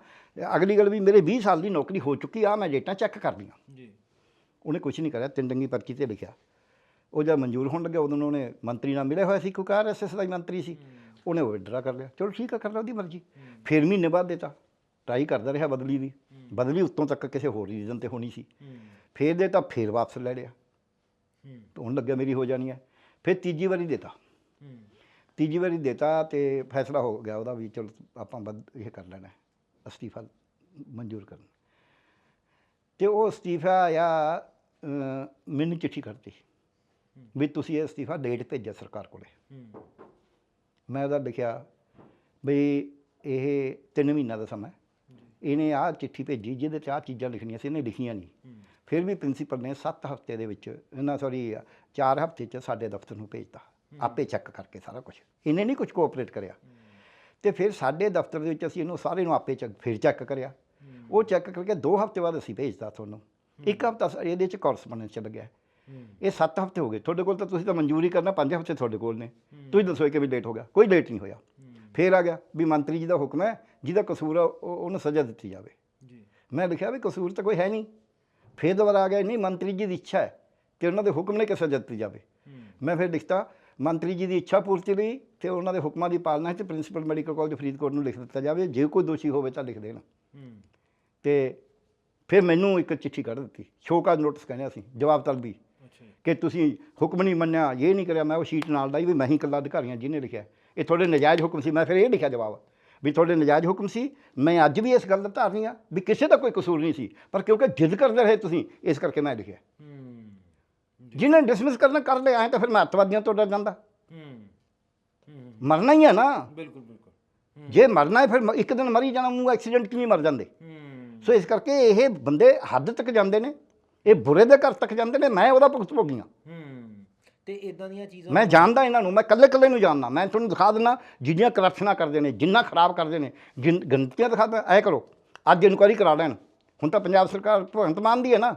[SPEAKER 1] ਅਗਲੀ ਗੱਲ ਵੀ ਮੇਰੇ 20 ਸਾਲ ਦੀ ਨੌਕਰੀ ਹੋ ਚੁੱਕੀ ਆ ਮੈਂ ਡੇਟਾ ਚੈੱਕ ਕਰਦੀਆਂ
[SPEAKER 2] ਜੀ।
[SPEAKER 1] ਉਹਨੇ ਕੁਝ ਨਹੀਂ ਕਰਿਆ ਤਿੰਨ ਡੰਗੀ ਪਰਚੀ ਤੇ ਲਿਖਿਆ। ਉਹ ਜਦ ਮਨਜ਼ੂਰ ਹੋਣ ਲੱਗਿਆ ਉਦੋਂ ਉਹਨੇ ਮੰਤਰੀ ਨਾਲ ਮਿਲਿਆ ਹੋਇਆ ਸੀ ਕਿਉਂਕਿ ਆਰਐਸਐਸ ਦਾ ਮੰਤਰੀ ਸੀ। ਉਹਨੇ ਉਹ ਵਿਡਰਾ ਕਰ ਲਿਆ। ਚਲੋ ਠੀਕ ਆ ਕਰ ਲਾ ਉਹਦੀ ਮਰਜ਼ੀ। ਫਿਰ ਮਹੀਨੇ ਬਾਅਦ ਦਿੱਤਾ। ਟਰਾਈ ਕਰਦਾ ਰਿਹਾ ਬਦਲੀ ਦੀ ਬਦਲੀ ਉੱਤੋਂ ਤੱਕ ਕਿਸੇ ਹੋਰ ਰੀਜ਼ਨ ਤੇ ਹੋਣੀ ਸੀ। ਫੇਰ ਦੇ ਤਾਂ ਫੇਰ ਵਾਪਸ ਲੈ ਲਿਆ। ਤੇ ਹੁਣ ਲੱਗਿਆ ਮੇਰੀ ਹੋ ਜਾਣੀ ਹੈ ਫਿਰ ਤੀਜੀ ਵਾਰੀ ਦੇਤਾ। ਤੀਜੀ ਵਾਰੀ ਦੇਤਾ ਤੇ ਫੈਸਲਾ ਹੋ ਗਿਆ ਉਹਦਾ ਵੀ ਚਲੋ ਆਪਾਂ ਬਦ ਇਹ ਕਰ ਲੈਣਾ ਅਸਤੀਫਾ ਮਨਜ਼ੂਰ ਕਰਨ। ਤੇ ਉਹ ਅਸਤੀਫਾ ਆ ਮੈਨੂੰ ਚਿੱਠੀ ਕਰਤੀ ਵੀ ਤੁਸੀਂ ਇਹ ਅਸਤੀਫਾ ਡੇਟ ਭੇਜਿਆ ਸਰਕਾਰ ਕੋਲੇ। ਮੈਂ ਉਹਦਾ ਲਿਖਿਆ ਵੀ ਇਹ 3 ਮਹੀਨਾ ਦਾ ਸਮਾਂ ਹੈ। ਇਹਨੇ ਆਹ ਚਿੱਠੀ ਭੇਜੀ ਜਿਹਦੇ 'ਚ ਆਹ ਚੀਜ਼ਾਂ ਲਿਖਣੀਆਂ ਸੀ ਇਹਨੇ ਲਿਖੀਆਂ ਨਹੀਂ। ਫਿਰ ਵੀ ਪ੍ਰਿੰਸੀਪਲ ਨੇ 7 ਹਫ਼ਤੇ ਦੇ ਵਿੱਚ ਇਹਨਾਂ ਸੌਰੀ 4 ਹਫ਼ਤੇ 'ਚ ਸਾਡੇ ਦਫ਼ਤਰ ਨੂੰ ਭੇਜਤਾ। ਆਪੇ ਚੈੱਕ ਕਰਕੇ ਸਾਰਾ ਕੁਝ ਇਹਨੇ ਨਹੀਂ ਕੁਝ ਕੋਆਪਰੇਟ ਕਰਿਆ। ਤੇ ਫਿਰ ਸਾਡੇ ਦਫ਼ਤਰ ਦੇ ਵਿੱਚ ਅਸੀਂ ਇਹਨੂੰ ਸਾਰੇ ਨੂੰ ਆਪੇ ਚੈੱਕ ਫਿਰ ਚੈੱਕ ਕਰਿਆ। ਉਹ ਚੈੱਕ ਕਰਕੇ 2 ਹਫ਼ਤੇ ਬਾਅਦ ਅਸੀਂ ਭੇਜਤਾ ਤੁਹਾਨੂੰ। ਇੱਕ ਹਫ਼ਤਾ ਇਹਦੇ 'ਚ ਕੋਰਸਪੋਂਡੈਂਸ ਚੱਲ ਗਿਆ। ਇਹ 7 ਹਫ਼ਤੇ ਹੋ ਗਏ। ਤੁਹਾਡੇ ਕੋਲ ਤਾਂ ਤੁਸੀਂ ਤਾਂ ਮਨਜ਼ੂਰੀ ਕਰਨਾ 5 ਹਫ਼ਤੇ ਤੁਹਾਡੇ ਕੋਲ ਨੇ। ਤੁਸੀਂ ਦੱਸੋ ਇਹ ਕਿਵੇਂ ਲੇਟ ਹੋ ਗਿਆ? ਕੋਈ ਲੇਟ ਨਹੀਂ ਹੋਇਆ। ਫੇਰ ਆ ਗਿਆ ਵੀ ਮੰਤਰੀ ਜੀ ਦਾ ਹੁਕਮ ਹੈ ਜਿਹਦਾ ਕਸੂਰ ਆ ਉਹ- ਉਹਨੂੰ ਸਜ਼ਾ ਦਿੱਤੀ ਜਾਵੇ। ਮੈਂ ਲਿਖਿਆ ਵੀ ਕਸੂਰ ਤਾਂ ਕੋਈ ਹੈ ਨਹੀਂ। ਫੇਰ ਦੁਬਾਰਾ ਆ ਗਿਆ ਨਹੀਂ ਮੰਤਰੀ ਜੀ ਦੀ ਇੱਛਾ ਹੈ ਕਿ ਉਹਨਾਂ ਦੇ ਹੁਕਮ ਨੇ ਕਿ ਸਜ਼ਾ ਦਿੱਤੀ ਜਾਵੇ। ਮੈਂ ਫਿਰ ਲਿਖਤਾ ਮੰਤਰੀ ਜੀ ਦੀ ਇੱਛਾ ਪੂਰਤੀ ਲਈ ਤੇ ਉਹਨਾਂ ਦੇ ਹੁਕਮਾਂ ਦੀ ਪਾਲਣਾ ਹੈ ਤੇ ਪ੍ਰਿੰਸੀਪਲ ਮੈਡੀਕਲ ਕਾਲਜ ਫਰੀਦਕੋਟ ਨੂੰ ਲਿਖ ਦਿੱਤਾ ਜਾਵੇ। ਜੇ ਕੋਈ ਦੋਸ਼ੀ ਹੋਵੇ ਤਾਂ ਲਿਖ ਦੇਣ। ਤੇ ਫਿਰ ਮੈਨੂੰ ਇੱਕ ਚਿੱਠੀ ਕੱਢ ਦਿੱਤੀ। ਸ਼ੋਕਾ ਨੋਟਿਸ ਕਹਿੰਦੇ ਅਸੀਂ ਜਵਾਬ ਤਲਬੀ। ਕਿ ਤੁਸੀਂ ਹੁਕਮ ਨਹੀਂ ਮੰਨਿਆ ਇਹ ਨਹੀਂ ਕਰਿਆ ਮੈਂ ਉਹ ਸ਼ੀਟ ਨਾਲ ਲਾਈ ਵੀ ਮੈਂ ਹੀ ਇਕੱਲਾ ਅਧਿਕਾਰੀਆਂ ਜਿਹਨੇ ਲਿਖਿਆ। ਇਹ ਤੁਹਾਡੇ ਨਜਾਇਜ਼ ਹੁਕਮ ਸੀ ਮੈਂ ਫਿਰ ਇਹ ਲਿਖਿਆ ਜਵਾਬ ਵੀ ਤੁਹਾਡੇ ਨਜਾਇਜ਼ ਹੁਕਮ ਸੀ ਮੈਂ ਅੱਜ ਵੀ ਇਸ ਗੱਲ ਦਾ ਧਾਰਨੀ ਆ ਵੀ ਕਿਸੇ ਦਾ ਕੋਈ ਕਸੂਰ ਨਹੀਂ ਸੀ ਪਰ ਕਿਉਂਕਿ ਜਿੱਦ ਕਰਦੇ ਰਹੇ ਤੁਸੀਂ ਇਸ ਕਰਕੇ ਮੈਂ ਲਿਖਿਆ। ਜਿਹਨੇ ਡਿਸਮਿਸ ਕਰਨਾ ਕਰ ਲਿਆ ਐ ਤਾਂ ਫਿਰ ਮੈਂ ਅੱਤਵਾਦੀਆਂ ਤੋਂ ਡਰ ਜਾਂਦਾ। ਮਰਨਾ ਹੀ ਹੈ ਨਾ।
[SPEAKER 2] ਬਿਲਕੁਲ ਬਿਲਕੁਲ।
[SPEAKER 1] ਜੇ ਮਰਨਾ ਹੈ ਫਿਰ ਇੱਕ ਦਿਨ ਮਰੀ ਜਾਣਾ ਮੂੰਹ ਐਕਸੀਡੈਂਟ ਕਿਵੇਂ ਮਰ ਜਾਂਦੇ। ਸੋ ਇਸ ਕਰਕੇ ਇਹ ਬੰਦੇ ਹੱਦ ਤੱਕ ਜਾਂਦੇ ਨੇ। ਇਹ ਬੁਰੇ ਦੇ ਘਰ ਤੱਕ ਜਾਂਦੇ ਨੇ ਮੈਂ ਉਹਦਾ ਭੁਗਤ ਭੋਗੀਆਂ
[SPEAKER 2] ਤੇ ਇਦਾਂ ਦੀਆਂ ਚੀਜ਼ਾਂ
[SPEAKER 1] ਮੈਂ ਜਾਣਦਾ ਇਹਨਾਂ ਨੂੰ ਮੈਂ ਕੱਲੇ ਕੱਲੇ ਨੂੰ ਜਾਣਦਾ। ਮੈਂ ਤੁਹਾਨੂੰ ਦਿਖਾ ਦਿੰਦਾ ਜਿੰਨੀਆਂ ਕਰਪਸ਼ਨਾਂ ਕਰਦੇ ਨੇ ਜਿੰਨਾ ਖਰਾਬ ਕਰਦੇ ਨੇ ਜਿਨ ਗੰਦਗੀਆਂ ਦਿਖਾਦਾ ਐ ਕਰੋ ਅੱਜ ਇਨਕੁਆਇਰੀ ਕਰਾ ਲੈਣ। ਹੁਣ ਤਾਂ ਪੰਜਾਬ ਸਰਕਾਰ ਭਗਵੰਤ ਮਾਨ ਦੀ ਹੈ ਨਾ।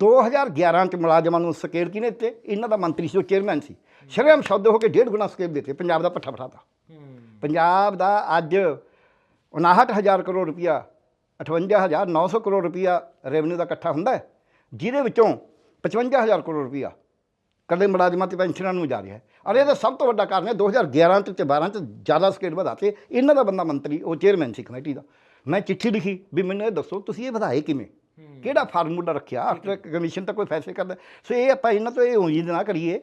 [SPEAKER 1] 2011 ਚ ਮੁਲਾਜ਼ਮਾਂ ਨੂੰ ਸਕੇਲ ਕਿਨੇ ਦਿੱਤੇ? ਇਹਨਾਂ ਦਾ ਮੰਤਰੀ ਸੀ ਉਹ ਚੇਅਰਮੈਨ ਸੀ। ਸ਼ਰਮ ਸ਼ਬਦ ਹੋ ਕੇ ਡੇਢ ਗੁਣਾ ਸਕੇਲ ਦਿੱਤੇ ਪੰਜਾਬ ਦਾ ਪੱਠਾ ਬਠਾਤਾ ਪੰਜਾਬ ਦਾ ਅੱਜ 59000 ਕਰੋੜ ਰੁਪਇਆ 58900 ਕਰੋੜ ਰੁਪਇਆ ਰੈਵਨਿਊ ਦਾ ਇਕੱਠਾ ਹੁੰਦਾ ਹੈ। ਜਿਹਦੇ ਵਿੱਚੋਂ 55000 ਕਰੋੜ ਰੁਪਇਆ ਕੱਲੇ ਮੁਲਾਜ਼ਮਾਂ ਤੇ ਪੈਨਸ਼ਨਾਂ ਨੂੰ ਜਾ ਰਿਹਾ ਹੈ। ਔਰ ਇਹਦਾ ਸਭ ਤੋਂ ਵੱਡਾ ਕਾਰਨ ਹੈ 2011 ਤੇ 12 ਚ ਜ਼ਿਆਦਾ ਸਕੇਲ ਵਧਾਤੇ। ਇਹਨਾਂ ਦਾ ਬੰਦਾ ਮੰਤਰੀ ਉਹ ਚੇਅਰਮੈਨ ਸੀ ਕਮੇਟੀ ਦਾ। ਮੈਂ ਚਿੱਠੀ ਲਿਖੀ ਵੀ ਮੈਨੂੰ ਇਹ ਦੱਸੋ ਤੁਸੀਂ ਇਹ ਵਧਾਏ ਕਿਵੇਂ? ਕਿਹੜਾ ਫਾਰਮੂਲਾ ਰੱਖਿਆ? ਆਫਟਰ ਕਮਿਸ਼ਨ ਤਾਂ ਕੋਈ ਫੈਸਲੇ ਕਰਦਾ। ਸੋ ਇਹ ਆਪਾਂ ਇਹਨਾਂ ਤੋਂ ਇਹ ਉਮੀਦ ਨਾ ਕਰੀਏ।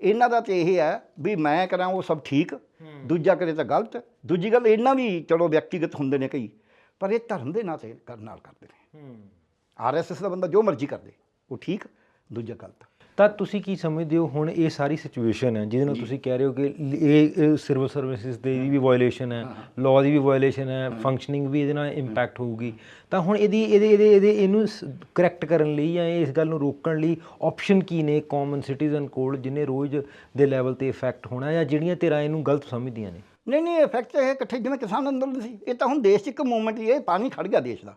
[SPEAKER 1] ਇਹਨਾਂ ਦਾ ਤੇ ਇਹ ਹੈ ਵੀ ਮੈਂ ਕਰਾਂ ਉਹ ਸਭ ਠੀਕ। ਦੂਜਾ ਕਰੇ ਤਾਂ ਗਲਤ। ਦੂਜੀ ਗੱਲ ਇਹਨਾਂ ਵੀ ਚਲੋ ਵਿਅਕਤੀਗਤ ਹੁੰਦੇ ਨੇ ਕਈ। ਪਰ ਇਹ ਧਰਮ ਦੇ ਨਾਂ ਤੇ ਕਰਨ ਨਾਲ ਕਰਦੇ ਨੇ। ਆਰਐਸਐਸ ਦਾ ਬੰਦਾ ਜੋ ਮਰਜ਼ੀ ਕਰਦੇ ਉਹ ਠੀਕ ਦੂਜਾ ਗਲਤ।
[SPEAKER 3] ਤਾਂ ਤੁਸੀਂ ਕੀ ਸਮਝਦੇ ਹੋ ਹੁਣ ਇਹ ਸਾਰੀ ਸਿਚੁਏਸ਼ਨ ਹੈ ਜਿਹਦੇ ਨਾਲ ਤੁਸੀਂ ਕਹਿ ਰਹੇ ਹੋ ਕਿ ਇਹ ਸਿਵਲ ਸਰਵਿਸਿਜ਼ ਦੇ ਵੀ ਵਾਇਓਲੇਸ਼ਨ ਹੈ ਲਾਅ ਦੀ ਵੀ ਵਾਇਓਲੇਸ਼ਨ ਹੈ ਫੰਕਸ਼ਨਿੰਗ ਵੀ ਇਹਦੇ ਨਾਲ ਇੰਪੈਕਟ ਹੋਊਗੀ। ਤਾਂ ਹੁਣ ਇਹਦੀ ਇਹਦੇ ਇਹਦੇ ਇਹਦੇ ਇਹਨੂੰ ਕਰੈਕਟ ਕਰਨ ਲਈ ਜਾਂ ਇਸ ਗੱਲ ਨੂੰ ਰੋਕਣ ਲਈ ਆਪਸ਼ਨ ਕੀ ਨੇ ਕਾਮਨ ਸਿਟੀਜ਼ਨ ਕੋਲ ਜਿਨੇ ਰੋਜ਼ ਦੇ ਲੈਵਲ ਤੇ ਇਫੈਕਟ ਹੋਣਾ ਜਾਂ ਜਿਹੜੀਆਂ ਧਿਰਾਂ ਇਹਨੂੰ ਗਲਤ ਸਮਝਦੀਆਂ ਨੇ?
[SPEAKER 1] ਨਹੀਂ ਨਹੀਂ ਇਫੈਕਟ ਇਹ ਇਕੱਠੇ ਜਿਵੇਂ ਕਿਸਾਨ ਅੰਦੋਲਨ ਸੀ ਇਹ ਤਾਂ ਹੁਣ ਦੇਸ਼ 'ਚ ਇੱਕ ਮੂਵਮੈਂਟ ਹੀ ਇਹ ਪਾਣੀ ਖੜ ਗਿਆ ਦੇਸ਼ ਦਾ।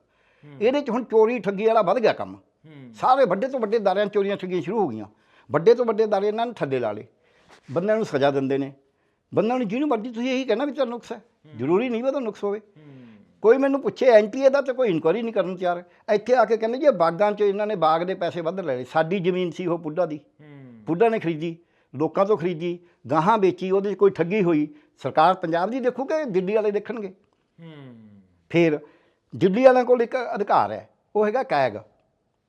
[SPEAKER 1] ਇਹਦੇ 'ਚ ਹੁਣ ਚੋਰੀ ਠੱਗੀ ਵਾਲਾ ਵੱਧ ਗਿਆ ਕੰਮ। ਸਾਰੇ ਵੱਡੇ ਤੋਂ ਵੱਡੇ ਦਾਰਿਆਂ ਚੋਰੀਆਂ ਠੱਗੀਆਂ ਸ਼ੁਰੂ ਹੋ ਗਈਆਂ। ਵੱਡੇ ਤੋਂ ਵੱਡੇ ਦਾਰੇ ਇਹਨਾਂ ਨੇ ਥੱਲੇ ਲਾ ਲਏ। ਬੰਦਿਆਂ ਨੂੰ ਸਜ਼ਾ ਦਿੰਦੇ ਨੇ। ਬੰਦਿਆਂ ਨੂੰ ਜਿਹਨੂੰ ਮਰਜ਼ੀ ਤੁਸੀਂ ਇਹੀ ਕਹਿਣਾ ਵੀ ਤੁਹਾਨੂੰ ਨੁਕਸ ਹੈ। ਜ਼ਰੂਰੀ ਨਹੀਂ ਵੀ ਤੁਹਾਨੂੰ ਨੁਕਸ ਹੋਵੇ। ਕੋਈ ਮੈਨੂੰ ਪੁੱਛੇ ਐਨਟੀਏ ਦਾ ਤਾਂ ਕੋਈ ਇਨਕੁਆਰੀ ਨਹੀਂ ਕਰਨ ਤਿਆਰ। ਇੱਥੇ ਆ ਕੇ ਕਹਿੰਦੇ ਜੀ ਬਾਗਾਂ 'ਚ ਇਹਨਾਂ ਨੇ ਬਾਗ ਦੇ ਪੈਸੇ ਵੱਧ ਲੈ ਲਏ। ਸਾਡੀ ਜ਼ਮੀਨ ਸੀ ਉਹ ਪੁੱਡਾ ਦੀ। ਪੁੱਡਾ ਨੇ ਖਰੀਦੀ ਲੋਕਾਂ ਤੋਂ ਖਰੀਦੀ ਗਾਹਾਂ ਵੇਚੀ ਉਹਦੇ 'ਚ ਕੋਈ ਠੱਗੀ ਹੋਈ। ਸਰਕਾਰ ਪੰਜਾਬ ਦੀ ਦੇਖੂ ਕਿ ਦਿੱਲੀ ਵਾਲੇ ਦੇਖਣਗੇ। ਫਿਰ ਦਿੱਲੀ ਵਾਲਿਆਂ ਕੋਲ ਇੱਕ ਅਧਿਕਾਰ ਹੈ ਉਹ ਹੈਗਾ CAG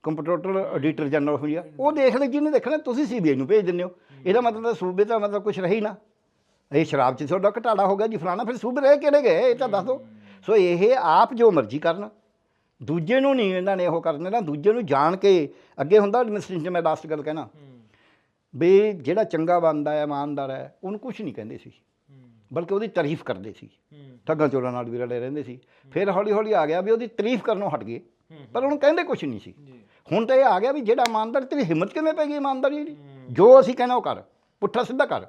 [SPEAKER 1] computer auditor general of India ਉਹ ਦੇਖ ਲੈ ਜਿਹਨੇ ਦੇਖਣਾ ਤੁਸੀਂ ਸੀਬੀਆਈ ਨੂੰ ਭੇਜ ਦਿੰਦੇ ਹੋ। ਇਹਦਾ ਮਤਲਬ ਤਾਂ ਸੂਬੇ ਦਾ ਮਤਲਬ ਕੁਝ ਰਹੀ ਨਾ। ਇਹ ਸ਼ਰਾਬ 'ਚ ਤੁਹਾਡਾ ਘਟਾਲਾ ਹੋ ਗਿਆ ਜੀ ਫਲਾਣਾ ਫਿਰ ਸੂਬੇ ਰਹਿ ਕਿਹੜੇ ਗਏ ਇਹ ਤਾਂ ਦੱਸ ਦਿਓ ਸੋ ਇਹ ਆਪ ਜੋ ਮਰਜ਼ੀ ਕਰਨ ਦੂਜੇ ਨੂੰ ਨਹੀਂ ਇਹਨਾਂ ਨੇ ਉਹ ਕਰਨੇ ਨਾ ਦੂਜੇ ਨੂੰ ਜਾਣ ਕੇ ਅੱਗੇ ਹੁੰਦਾ ਐਡਮਿਨਿਸਟ੍ਰੇਸ਼ਨ ਮੈਂ ਲਾਸਟ ਗੱਲ ਕਹਿਣਾ। ਵੀ ਜਿਹੜਾ ਚੰਗਾ ਬੰਦਾ ਹੈ ਇਮਾਨਦਾਰ ਹੈ ਉਹਨੂੰ ਕੁਝ ਨਹੀਂ ਕਹਿੰਦੇ ਸੀ। ਬਲਕਿ ਉਹਦੀ ਤਾਰੀਫ ਕਰਦੇ ਸੀ। ਠੱਗਾਂ ਚੋਰਾਂ ਨਾਲ ਵੀ ਰਲੇ ਰਹਿੰਦੇ ਸੀ। ਫਿਰ ਹੌਲੀ ਹੌਲੀ ਆ ਗਿਆ ਵੀ ਉਹਦੀ ਤਾਰੀਫ ਕਰਨੋਂ ਹਟ ਗਏ। ਪਰ ਉਹਨੂੰ ਕਹਿੰਦੇ ਕੁਝ ਨਹੀਂ ਸੀ। ਹੁਣ ਤਾਂ ਇਹ ਆ ਗਿਆ ਵੀ ਜਿਹੜਾ ਇਮਾਨਦਾਰ ਤੇਰੀ ਹਿੰਮਤ ਕਿਵੇਂ ਪੈ ਗਈ ਇਮਾਨਦਾਰੀ ਦੀ? ਜੋ ਅਸੀਂ ਕਹਿੰਦੇ ਉਹ ਕਰ ਪੁੱਠਾ ਸਿੱਧਾ ਕਰ।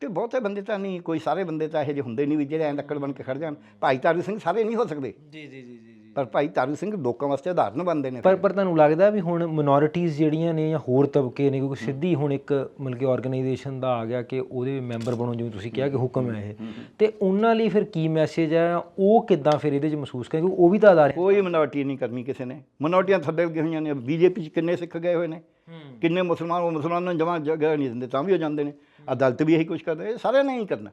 [SPEAKER 1] ਤੇ ਬਹੁਤੇ ਬੰਦੇ ਤਾਂ ਨਹੀਂ ਕੋਈ ਸਾਰੇ ਬੰਦੇ ਤਾਂ ਇਹੋ ਜਿਹੇ ਹੁੰਦੇ ਨਹੀਂ ਵੀ ਜਿਹੜੇ ਐਂ ਲੱਕੜ ਬਣ ਕੇ ਖੜ ਜਾਣ। ਭਾਈ ਤਾਰੂ ਸਿੰਘ ਸਾਰੇ ਨਹੀਂ ਹੋ ਸਕਦੇ।
[SPEAKER 2] ਜੀ ਜੀ ਜੀ ਜੀ।
[SPEAKER 1] ਪਰ ਭਾਈ ਤਾਰੂ ਸਿੰਘ ਲੋਕਾਂ ਵਾਸਤੇ ਉਦਾਹਰਨ ਬਣਦੇ ਨੇ
[SPEAKER 3] ਪਰ ਪਰ ਤੁਹਾਨੂੰ ਲੱਗਦਾ ਵੀ ਹੁਣ ਮਿਨੋਰਿਟੀਆਂ ਜਿਹੜੀਆਂ ਨੇ ਜਾਂ ਹੋਰ ਤਬਕੇ ਨੇ ਕਿਉਂਕਿ ਸਿੱਧੀ ਹੁਣ ਇੱਕ ਮਤਲਬ ਕਿ ਆਰਗੇਨਾਈਜੇਸ਼ਨ ਦਾ ਆ ਗਿਆ ਕਿ ਉਹਦੇ ਮੈਂਬਰ ਬਣੋ ਜਿਵੇਂ ਤੁਸੀਂ ਕਿਹਾ ਕਿ ਹੁਕਮ ਹੈ ਇਹ। ਤੇ ਉਹਨਾਂ ਲਈ ਫਿਰ ਕੀ ਮੈਸੇਜ ਹੈ? ਉਹ ਕਿੱਦਾਂ ਫਿਰ ਇਹਦੇ 'ਚ ਮਹਿਸੂਸ ਕਰੇ? ਕਿਉਂਕਿ ਉਹ ਵੀ ਤਾਂ ਅਦਾਰੇ
[SPEAKER 1] ਕੋਈ ਮਿਨੋਰਟੀ ਨਹੀਂ ਕਰਨੀ ਕਿਸੇ ਨੇ। ਮਿਨੋਰਟੀਆਂ ਥੱਲੇ ਲੱਗੇ ਹੋਈਆਂ ਨੇ। ਬੀਜੇਪੀ 'ਚ ਕਿੰਨੇ ਸਿੱਖ ਗਏ ਹੋਏ ਨੇ? ਕਿੰਨੇ ਮੁਸਲਮਾਨ ਉਹ ਮੁਸਲਮਾਨਾਂ ਨੂੰ ਜਮਾਂ ਜਗ੍ਹਾ ਨਹੀਂ ਦਿੰਦੇ ਤਾਂ ਵੀ ਹੋ ਜਾਂਦੇ ਨੇ। ਅਦਾਲਤ ਵੀ ਇਹੀ ਕੁਝ ਕਰਦੇ। ਇਹ ਸਾਰਿਆਂ ਨੇ ਹੀ ਕਰਨਾ।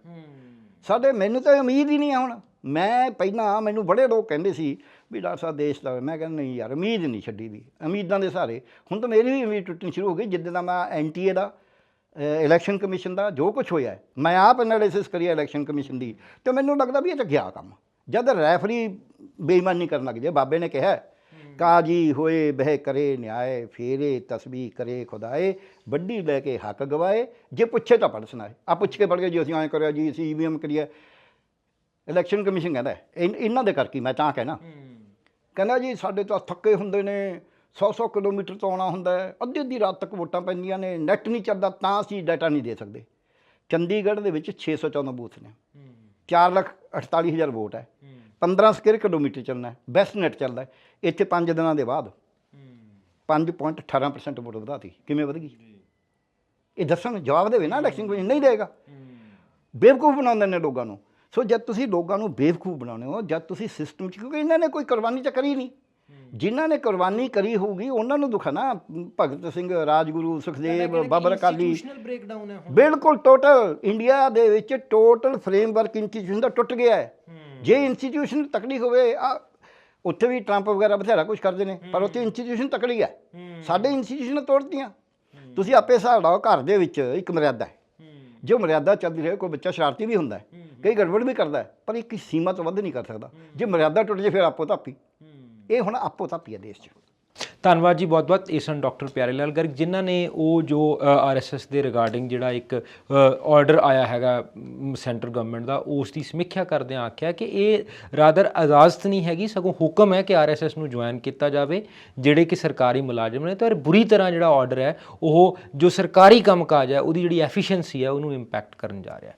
[SPEAKER 1] ਸਾਡੇ ਮੈਨੂੰ ਤਾਂ ਉਮੀਦ ਹੀ ਨਹੀਂ ਹੈ ਹੁਣ। ਮੈਂ ਪਹਿਲਾਂ ਮੈਨੂੰ ਬੜੇ ਲੋਕ ਕਹਿੰਦੇ ਸੀ ਵੀ ਡਾਕਟਰ ਸਾਹਿਬ ਦੇਸ਼ ਦਾ ਮੈਂ ਕਹਿੰਦਾ ਨਹੀਂ ਯਾਰ ਉਮੀਦ ਨਹੀਂ ਛੱਡੀ ਦੀ ਉਮੀਦਾਂ ਦੇ ਸਹਾਰੇ। ਹੁਣ ਤਾਂ ਮੇਰੀ ਵੀ ਉਮੀਦ ਟੁੱਟਣੀ ਸ਼ੁਰੂ ਹੋ ਗਈ ਜਿੱਦਾਂ ਦਾ ਮੈਂ ਐਨਟੀਏ ਦਾ ਇਲੈਕਸ਼ਨ ਕਮਿਸ਼ਨ ਦਾ ਜੋ ਕੁਝ ਹੋਇਆ ਮੈਂ ਆਪ ਐਨਾਲਿਸਿਸ ਕਰੀ ਇਲੈਕਸ਼ਨ ਕਮਿਸ਼ਨ ਦੀ ਤੇ ਮੈਨੂੰ ਲੱਗਦਾ ਵੀ ਇਹ ਤਾਂ ਗਿਆ ਕੰਮ। ਜਦ ਰੈਫਰੀ ਬੇਈਮਾਨੀ ਕਰਨ ਲੱਗ ਜੇ ਬਾਬੇ ਨੇ ਕਿਹਾ ਕਾਜੀ ਹੋਏ ਬਹਿ ਕਰੇ ਨਿਆਏ ਫੇਰੇ ਤਸਬੀਹ ਕਰੇ ਖੁਦਾਏ ਵੱਡੀ ਲੈ ਕੇ ਹੱਕ ਗਵਾਏ ਜੇ ਪੁੱਛੇ ਤਾਂ ਪੜ ਸੁਣਾਏ। ਆ ਪੁੱਛ ਕੇ ਪੜ ਗਏ ਜੀ ਅਸੀਂ ਐਂ ਕਰਿਆ ਜੀ ਅਸੀਂ ਈਵੀਐਮ ਕਰੀਏ। ਇਲੈਕਸ਼ਨ ਕਮਿਸ਼ਨ ਕਹਿੰਦਾ ਹੈ, ਇਹਨਾਂ ਦੇ ਕਰਕੇ ਮੈਂ ਤਾਂ ਕਹਿਣਾ। ਕਹਿੰਦਾ ਜੀ, ਸਾਡੇ ਤਾਂ ਥੱਕੇ ਹੁੰਦੇ ਨੇ 100-100 ਕਿਲੋਮੀਟਰ ਤੋਂ ਆਉਣਾ ਹੁੰਦਾ ਹੈ, ਅੱਧੀ ਅੱਧੀ ਰਾਤ ਤੱਕ ਵੋਟਾਂ ਪੈਂਦੀਆਂ ਨੇ, ਨੈਟ ਨਹੀਂ ਚੱਲਦਾ, ਤਾਂ ਅਸੀਂ ਡਾਟਾ ਨਹੀਂ ਦੇ ਸਕਦੇ। ਚੰਡੀਗੜ੍ਹ ਦੇ ਵਿੱਚ 614 ਬੂਥ ਨੇ। 4 ਲੱਖ 48 ਹਜ਼ਾਰ ਵੋਟ ਹੈ। 15 ਸਕੁਅਰ ਕਿਲੋਮੀਟਰ ਚੱਲਣਾ ਬੈਸਟ ਨੈਟ ਚੱਲਦਾ ਇੱਥੇ 5 ਦਿਨਾਂ ਦੇ ਬਾਅਦ 5.18% ਵੋਟ ਵਧਾਤੀ। ਕਿਵੇਂ ਵਧ ਗਈ? ਇਹ ਦੱਸਣ ਜਵਾਬ ਦੇਵੇ ਨਾ ਇਲੈਕਸ਼ਨ ਕਮਿਸ਼ਨ ਨਹੀਂ ਦੇਗਾ ਬੇਵਕੂਫ ਬਣਾਉਂਦੇ ਨੇ ਲੋਕਾਂ ਨੂੰ। ਸੋ ਜਦ ਤੁਸੀਂ ਲੋਕਾਂ ਨੂੰ ਬੇਵਕੂਫ ਬਣਾਉਂਦੇ ਹੋ ਜਦ ਤੁਸੀਂ ਸਿਸਟਮ 'ਚ ਕਿਉਂਕਿ ਇਹਨਾਂ ਨੇ ਕੋਈ ਕੁਰਬਾਨੀ ਤਾਂ ਕਰੀ ਨਹੀਂ। ਜਿਨ੍ਹਾਂ ਨੇ ਕੁਰਬਾਨੀ ਕਰੀ ਹੋਊਗੀ ਉਹਨਾਂ ਨੂੰ ਦੁੱਖ ਨਾ ਭਗਤ ਸਿੰਘ ਰਾਜਗੁਰੂ ਸੁਖਦੇਵ ਬਾਬਰ ਅਕਾਲੀ। ਬਿਲਕੁਲ ਟੋਟਲ ਇੰਡੀਆ ਦੇ ਵਿੱਚ ਟੋਟਲ ਫਰੇਮਵਰਕ ਇੰਸਟੀਟਿਊਸ਼ਨ ਦਾ ਟੁੱਟ ਗਿਆ ਹੈ। ਜੇ ਇੰਸਟੀਟਿਊਸ਼ਨ ਤਕੜੀ ਹੋਵੇ ਆ ਉੱਥੇ ਵੀ ਟਰੰਪ ਵਗੈਰਾ ਬਥੇਰਾ ਕੁਝ ਕਰਦੇ ਨੇ ਪਰ ਉੱਥੇ ਇੰਸਟੀਟਿਊਸ਼ਨ ਤਕੜੀ ਹੈ। ਸਾਡੇ ਇੰਸਟੀਟਿਊਸ਼ਨ ਤੋੜਤੀਆਂ। ਤੁਸੀਂ ਆਪੇ ਹਿਸਾਬ ਲਾਓ ਘਰ ਦੇ ਵਿੱਚ ਇੱਕ ਮਰਿਆਦਾ ਹੈ। ਜੋ ਮਰਿਆਦਾ ਚੱਲਦੀ ਰਹੇ ਕੋਈ ਬੱਚਾ ਸ਼ਰਾਰਤੀ ਵੀ ਹੁੰਦਾ ਕਈ ਗੜਬੜ ਵੀ ਕਰਦਾ ਪਰ ਇੱਕ ਸੀਮਾ ਤੋਂ ਵੱਧ ਨਹੀਂ ਕਰ ਸਕਦਾ। ਜੇ ਮਰਿਆਦਾ ਟੁੱਟ ਜੇ ਫਿਰ ਆਪੋ ਧਾਪੀ ਇਹ ਹੁਣ ਆਪੋ ਧਾਪੀ ਹੈ ਦੇਸ਼ 'ਚ।
[SPEAKER 2] ਧੰਨਵਾਦ ਜੀ ਬਹੁਤ ਬਹੁਤ ਇਹ ਸਨ ਡਾਕਟਰ ਪਿਆਰੇ ਲਾਲ ਗਰਗ, ਜਿਨ੍ਹਾਂ ਨੇ ਉਹ ਜੋ ਆਰਐਸਐਸ ਦੇ ਰਿਗਾਰਡਿੰਗ ਜਿਹੜਾ ਇੱਕ ਆਰਡਰ ਆਇਆ ਹੈਗਾ ਸੈਂਟਰ ਗਵਰਨਮੈਂਟ ਦਾ, ਉਸ ਦੀ ਸਮੀਖਿਆ ਕਰਦਿਆਂ ਆਖਿਆ ਕਿ ਇਹ ਰਾਦਰ ਇਜਾਜ਼ਤ ਨਹੀਂ ਹੈਗੀ, ਸਗੋਂ ਹੁਕਮ ਹੈ ਕਿ ਆਰਐਸਐਸ ਨੂੰ ਜੁਆਇਨ ਕੀਤਾ ਜਾਵੇ, ਜਿਹੜੇ ਕਿ ਸਰਕਾਰੀ ਮੁਲਾਜ਼ਮ ਨੇ, ਤਾਂ ਬੁਰੀ ਤਰ੍ਹਾਂ ਜਿਹੜਾ ਆਰਡਰ ਹੈ, ਉਹ ਜੋ ਸਰਕਾਰੀ ਕੰਮਕਾਜ ਹੈ, ਉਹਦੀ ਜਿਹੜੀ ਐਫੀਸ਼ੀਐਂਸੀ ਹੈ, ਉਹਨੂੰ ਇੰਪੈਕਟ ਕਰਨ ਜਾ ਰਿਹਾ ਹੈ।